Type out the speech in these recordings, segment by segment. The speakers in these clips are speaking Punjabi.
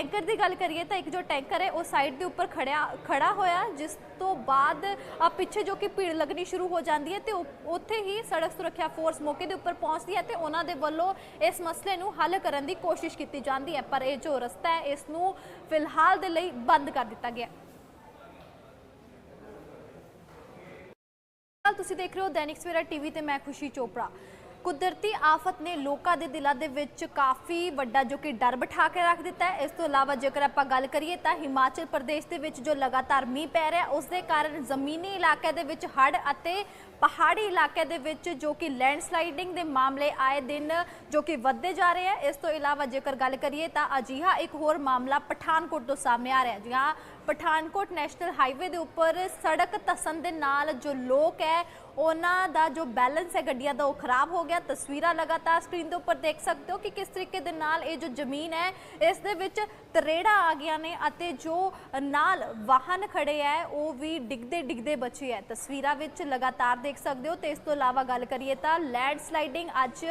ਟੈਂਕਰ ਦੀ ਗੱਲ ਕਰੀਏ ਤਾਂ ਇੱਕ ਜੋ ਟੈਂਕਰ ਹੈ, ਉਹ ਸਾਈਡ ਦੇ ਉੱਪਰ ਖੜਿਆ, ਖੜਾ ਹੋਇਆ ਜਿਸ ਤੋਂ ਬਾਅਦ ਆ ਪਿੱਛੇ ਜੋ ਕਿ ਭੀੜ ਲੱਗਣੀ ਸ਼ੁਰੂ ਹੋ ਜਾਂਦੀ ਹੈ ਤੇ ਉੱਥੇ ਹੀ ਸੜਕ ਸੁਰੱਖਿਆ ਫੋਰਸ ਮੌਕੇ ਦੇ ਉੱਪਰ ਪਹੁੰਚਦੀ ਹੈ ਤੇ ਉਹਨਾਂ ਦੇ ਵੱਲੋਂ ਇਸ ਮਸਲੇ ਨੂੰ ਹੱਲ ਕਰਨ ਦੀ ਕੋਸ਼ਿਸ਼ ਕੀਤੀ ਜਾਂਦੀ ਹੈ, ਪਰ ਇਹ ਜੋ ਰਸਤਾ ਹੈ, ਇਸ ਨੂੰ ਫਿਲਹਾਲ ਦੇ ਲਈ ਬੰਦ ਕਰ ਦਿੱਤਾ ਗਿਆ ਤੁਸੀਂ ਦੇਖ ਰਹੇ ਹੋ ਦੈਨਿਕ ਸਵੇਰਾ ਟੀਵੀ ਤੇ ਮੈਂ ਖੁਸ਼ੀ ਚੋਪੜਾ। ਕੁਦਰਤੀ ਆਫਤ ਨੇ ਲੋਕਾਂ ਦੇ ਦਿਲਾਂ ਦੇ ਵਿੱਚ ਕਾਫੀ ਵੱਡਾ ਜੋ ਕਿ ਡਰ ਬਿਠਾ ਕੇ ਰੱਖ ਦਿੱਤਾ ਹੈ। ਇਸ ਤੋਂ ਇਲਾਵਾ ਜੇਕਰ ਆਪਾਂ ਗੱਲ ਕਰੀਏ ਤਾਂ ਹਿਮਾਚਲ ਪ੍ਰਦੇਸ਼ ਦੇ ਵਿੱਚ ਜੋ ਲਗਾਤਾਰ ਮੀਂਹ ਪੈ ਰਿਹਾ ਉਸ ਦੇ ਕਾਰਨ ਜ਼ਮੀਨੀ ਇਲਾਕੇ ਦੇ ਵਿੱਚ ਹੜ੍ਹ ਅਤੇ ਪਹਾੜੀ ਇਲਾਕੇ ਦੇ ਵਿੱਚ ਜੋ ਕਿ ਲੈਂਡਸਲਾਈਡਿੰਗ ਦੇ ਮਾਮਲੇ ਆਏ ਦਿਨ ਜੋ ਕਿ ਵੱਧਦੇ ਜਾ ਰਹੇ ਆ ਇਸ ਤੋਂ ਇਲਾਵਾ ਜੇਕਰ ਗੱਲ ਕਰੀਏ ਤਾਂ ਅਜਿਹਾ ਇੱਕ ਹੋਰ ਮਾਮਲਾ ਪਠਾਨਕੋਟ ਤੋਂ ਸਾਹਮਣੇ ਆ ਰਿਹਾ ਜੀ ਹਾਂ ਪਠਾਨਕੋਟ ਨੈਸ਼ਨਲ ਹਾਈਵੇ ਦੇ ਉੱਪਰ ਸੜਕ ਧੱਸਣ ਦੇ ਨਾਲ ਜੋ ਲੋਕ ਹੈ, ਉਹਨਾਂ ਦਾ ਜੋ ਬੈਲੈਂਸ ਹੈ ਗੱਡੀਆਂ ਦਾ ਉਹ ਖਰਾਬ ਹੋ ਗਿਆ। ਤਸਵੀਰਾਂ ਲਗਾਤਾਰ ਸਕਰੀਨ ਦੇ ਉੱਪਰ ਦੇਖ ਸਕਦੇ ਹੋ ਕਿ ਕਿਸ ਤਰੀਕੇ ਦੇ ਨਾਲ ਇਹ ਜੋ ਜ਼ਮੀਨ ਹੈ, ਇਸ ਦੇ ਵਿੱਚ ਤਰੇੜਾ ਆ ਗਿਆ ਨੇ ਅਤੇ ਜੋ ਨਾਲ ਵਾਹਨ ਖੜੇ ਹੈ, ਉਹ ਵੀ ਡਿੱਗਦੇ ਡਿੱਗਦੇ ਬਚੇ ਹੈ। ਤਸਵੀਰਾਂ ਵਿੱਚ ਲਗਾਤਾਰ ਦੇਖ ਸਕਦੇ ਹੋ ਤੇ ਇਸ ਤੋਂ ਇਲਾਵਾ ਗੱਲ ਕਰੀਏ ਤਾਂ ਲੈਂਡ ਸਲਾਈਡਿੰਗ ਅੱਜ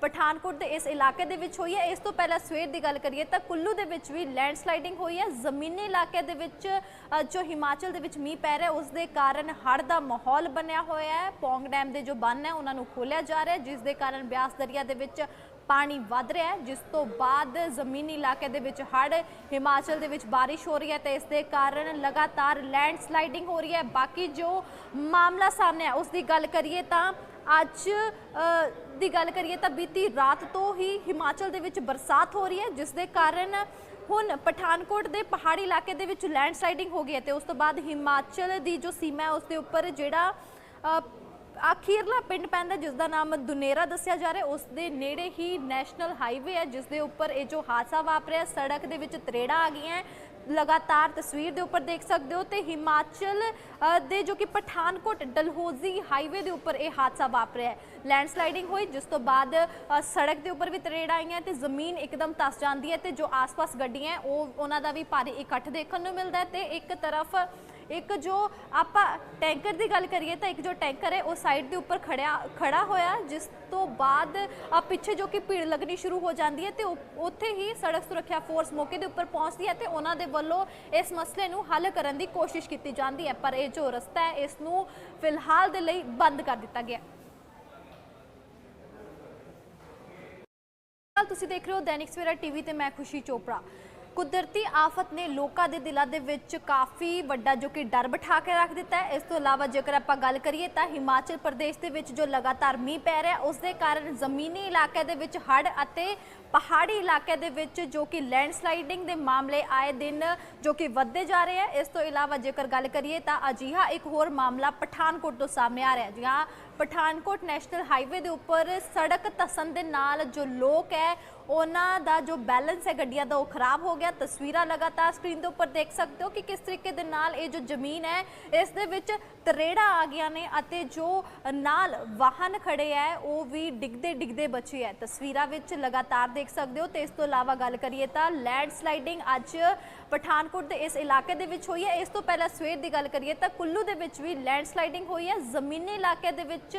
ਪਠਾਨਕੋਟ ਦੇ ਇਸ ਇਲਾਕੇ ਦੇ ਵਿੱਚ ਹੋਈ ਹੈ। ਇਸ ਤੋਂ ਪਹਿਲਾਂ ਸਵੇਰ ਦੀ ਗੱਲ ਕਰੀਏ ਤਾਂ ਕੁੱਲੂ ਦੇ ਵਿੱਚ ਵੀ ਲੈਂਡ ਸਲਾਈਡਿੰਗ ਹੋਈ ਹੈ। ਜ਼ਮੀਨੀ ਇਲਾਕੇ ਦੇ ਵਿੱਚ ਅ, ਜੋ ਹਿਮਾਚਲ ਦੇ ਵਿੱਚ ਮੀਂਹ ਪੈ ਰਿਹਾ ਉਸ ਦੇ ਕਾਰਨ ਹੜ੍ਹ ਦਾ ਮਾਹੌਲ ਬਣਿਆ ਹੋਇਆ ਹੈ। ਪੌਂਗ ਡੈਮ ਦੇ ਜੋ ਬੰਨ ਹੈ ਉਹਨਾਂ ਨੂੰ ਖੋਲਿਆ ਜਾ ਰਿਹਾ ਹੈ ਜਿਸ ਦੇ ਕਾਰਨ ਬਿਆਸ ਦਰਿਆ ਦੇ ਵਿੱਚ ਪਾਣੀ ਵੱਧ ਰਿਹਾ ਹੈ। ਜਿਸ ਤੋਂ ਬਾਅਦ ਜ਼ਮੀਨੀ ਇਲਾਕੇ ਦੇ ਵਿੱਚ ਹੜ੍ਹ ਹਿਮਾਚਲ ਦੇ ਵਿੱਚ ਬਾਰਿਸ਼ ਹੋ ਰਹੀ ਹੈ ਤੇ ਇਸ ਦੇ ਕਾਰਨ ਲਗਾਤਾਰ ਲੈਂਡ ਸਲਾਈਡਿੰਗ ਹੋ ਰਹੀ ਹੈ। ਬਾਕੀ ਜੋ ਮਾਮਲਾ ਸਾਹਮਣੇ ਹੈ ਉਸ ਦੀ ਗੱਲ ਕਰੀਏ ਤਾਂ ਅੱਜ ਦੀ ਗੱਲ ਕਰੀਏ ਤਾਂ ਬੀਤੀ ਰਾਤ ਤੋਂ ਹੀ ਹਿਮਾਚਲ ਦੇ ਵਿੱਚ ਬਰਸਾਤ ਹੋ ਰਹੀ ਹੈ ਜਿਸ ਦੇ ਕਾਰਨ ਹੁਣ ਪਠਾਨਕੋਟ ਦੇ ਪਹਾੜੀ ਇਲਾਕੇ ਦੇ ਵਿੱਚ ਲੈਂਡਸਲਾਈਡਿੰਗ ਹੋ ਗਈ ਹੈ ਤੇ ਉਸ ਤੋਂ ਬਾਅਦ ਹਿਮਾਚਲ ਦੀ ਜੋ ਸੀਮਾ ਹੈ ਉਸ ਦੇ ਉੱਪਰ ਜਿਹੜਾ ਅ, ਅਖੀਰਲਾ ਪਿੰਡ ਪੈਂਦਾ ਜਿਸ ਦਾ ਨਾਮ ਦੁਨੇਰਾ ਦੱਸਿਆ ਜਾ ਰਿਹਾ ਉਸ ਦੇ ਨੇੜੇ ਹੀ ਨੈਸ਼ਨਲ ਹਾਈਵੇ ਹੈ ਜਿਸ ਦੇ ਉੱਪਰ ਇਹ ਜੋ ਹਾਦਸਾ ਵਾਪਰਿਆ ਸੜਕ ਦੇ ਵਿੱਚ ਤਰੇੜਾ ਆ ਗਈਆਂ ਲਗਾਤਾਰ ਤਸਵੀਰ ਦੇ ਉੱਪਰ ਦੇਖ ਸਕਦੇ ਹੋ ਤੇ ਹਿਮਾਚਲ ਦੇ ਜੋ ਕਿ ਪਠਾਨਕੋਟ ਡਲਹੌਜ਼ੀ ਹਾਈਵੇ ਦੇ ਉੱਪਰ ਇਹ ਹਾਦਸਾ ਵਾਪਰਿਆ ਹੈ। ਲੈਂਡ ਹੋਈ, ਜਿਸ ਤੋਂ ਬਾਅਦ ਸੜਕ ਦੇ ਉੱਪਰ ਵੀ ਤਰੇੜਾਂ ਆਈਆਂ ਤੇ ਜ਼ਮੀਨ ਇੱਕਦਮ ਤਸ ਜਾਂਦੀ ਹੈ ਤੇ ਜੋ ਆਸ-ਪਾਸ ਗੱਡੀਆਂ ਉਹ, ਉਹਨਾਂ ਦਾ ਵੀ ਭਾਰੀ ਇਕੱਠ ਦੇਖਣ ਨੂੰ ਮਿਲਦਾ ਹੈ ਤੇ ਇੱਕ ਤਰਫ ਇੱਕ ਜੋ ਆਪਾਂ ਟੈਂਕਰ ਦੀ ਗੱਲ ਕਰੀਏ ਤਾਂ ਇੱਕ ਜੋ ਟੈਂਕਰ ਹੈ, ਉਹ ਸਾਈਡ ਦੇ ਉੱਪਰ ਖੜਿਆ, ਖੜਾ ਹੋਇਆ, ਜਿਸ ਤੋਂ ਬਾਅਦ ਆ ਪਿੱਛੇ ਜੋ ਕਿ ਭੀੜ ਲੱਗਣੀ ਸ਼ੁਰੂ ਹੋ ਜਾਂਦੀ ਹੈ ਤੇ ਉੱਥੇ ਹੀ ਸੜਕ ਸੁਰੱਖਿਆ ਫੋਰਸ ਮੌਕੇ ਦੇ ਉੱਪਰ ਪਹੁੰਚਦੀ ਹੈ ਤੇ ਉਹਨਾਂ ਦੇ ਵੱਲੋਂ ਇਸ ਮਸਲੇ ਨੂੰ ਹੱਲ ਕਰਨ ਦੀ ਕੋਸ਼ਿਸ਼ ਕੀਤੀ ਜਾਂਦੀ ਹੈ, ਪਰ ਇਹ ਜੋ ਰਸਤਾ ਹੈ, ਇਸ ਨੂੰ ਫਿਲਹਾਲ ਦੇ ਲਈ ਬੰਦ ਕਰ ਦਿੱਤਾ ਗਿਆ ਹਾਲ ਤੁਸੀਂ ਦੇਖ ਰਹੇ ਹੋ ਦੈਨਿਕ ਸਵੇਰਾ ਟੀਵੀ ਤੇ ਮੈਂ ਖੁਸ਼ੀ ਚੋਪੜਾ। ਕੁਦਰਤੀ ਆਫਤ ਨੇ ਲੋਕਾਂ ਦੇ ਦਿਲਾਂ ਦੇ ਵਿੱਚ ਕਾਫੀ ਵੱਡਾ ਜੋ ਕਿ ਡਰ ਬਿਠਾ ਕੇ ਰੱਖ ਦਿੱਤਾ ਹੈ। ਇਸ ਤੋਂ ਇਲਾਵਾ ਜੇਕਰ ਆਪਾਂ ਗੱਲ ਕਰੀਏ ਤਾਂ ਹਿਮਾਚਲ ਪ੍ਰਦੇਸ਼ ਦੇ ਵਿੱਚ ਜੋ ਲਗਾਤਾਰ ਮੀਂਹ ਪੈ ਰਿਹਾ ਉਸ ਦੇ ਕਾਰਨ ਜ਼ਮੀਨੀ ਇਲਾਕੇ ਦੇ ਵਿੱਚ ਹੜ੍ਹ ਅਤੇ ਪਹਾੜੀ ਇਲਾਕੇ ਦੇ ਵਿੱਚ ਜੋ ਕਿ ਲੈਂਡਸਲਾਈਡਿੰਗ ਦੇ ਮਾਮਲੇ ਆਏ ਦਿਨ ਜੋ ਕਿ ਵੱਧਦੇ ਜਾ ਰਹੇ ਹੈ। ਇਸ ਤੋਂ ਇਲਾਵਾ ਜੇਕਰ ਗੱਲ ਕਰੀਏ ਤਾਂ ਅਜਿਹਾ ਇੱਕ ਹੋਰ ਮਾਮਲਾ ਪਠਾਨਕੋਟ ਤੋਂ ਸਾਹਮਣੇ ਆ ਰਿਹਾ ਜੀ ਹਾਂ ਪਠਾਨਕੋਟ ਨੈਸ਼ਨਲ ਹਾਈਵੇ ਦੇ ਉੱਪਰ ਸੜਕ ਧੱਸਣ ਦੇ ਨਾਲ ਜੋ ਲੋਕ ਹੈ, ਉਹਨਾਂ ਦਾ ਜੋ ਬੈਲੈਂਸ ਹੈ ਗੱਡੀਆਂ ਦਾ ਉਹ ਖਰਾਬ ਹੋ ਗਿਆ। ਤਸਵੀਰਾਂ ਲਗਾਤਾਰ ਸਕਰੀਨ ਦੇ ਉੱਪਰ ਦੇਖ ਸਕਦੇ ਹੋ ਕਿ ਕਿਸ ਤਰੀਕੇ ਦੇ ਨਾਲ ਇਹ ਜੋ ਜ਼ਮੀਨ ਹੈ, ਇਸ ਦੇ ਵਿੱਚ ਤਰੇੜਾ ਆ ਗਿਆ ਨੇ ਅਤੇ ਜੋ ਨਾਲ ਵਾਹਨ ਖੜੇ ਹੈ, ਉਹ ਵੀ ਡਿੱਗਦੇ ਡਿੱਗਦੇ ਬਚੇ ਹੈ। ਤਸਵੀਰਾਂ ਵਿੱਚ ਲਗਾਤਾਰ ਦੇਖ ਸਕਦੇ ਹੋ ਤੇ ਇਸ ਤੋਂ ਇਲਾਵਾ ਗੱਲ ਕਰੀਏ ਤਾਂ ਲੈਂਡ ਸਲਾਈਡਿੰਗ ਅੱਜ ਪਠਾਨਕੋਟ ਦੇ ਇਸ ਇਲਾਕੇ ਦੇ ਵਿੱਚ ਹੋਈ ਹੈ। ਇਸ ਤੋਂ ਪਹਿਲਾਂ ਸਵੇਰ ਦੀ ਗੱਲ ਕਰੀਏ ਤਾਂ ਕੁੱਲੂ ਦੇ ਵਿੱਚ ਵੀ ਲੈਂਡ ਸਲਾਈਡਿੰਗ ਹੋਈ ਹੈ। ਜ਼ਮੀਨੀ ਇਲਾਕੇ ਦੇ ਵਿੱਚ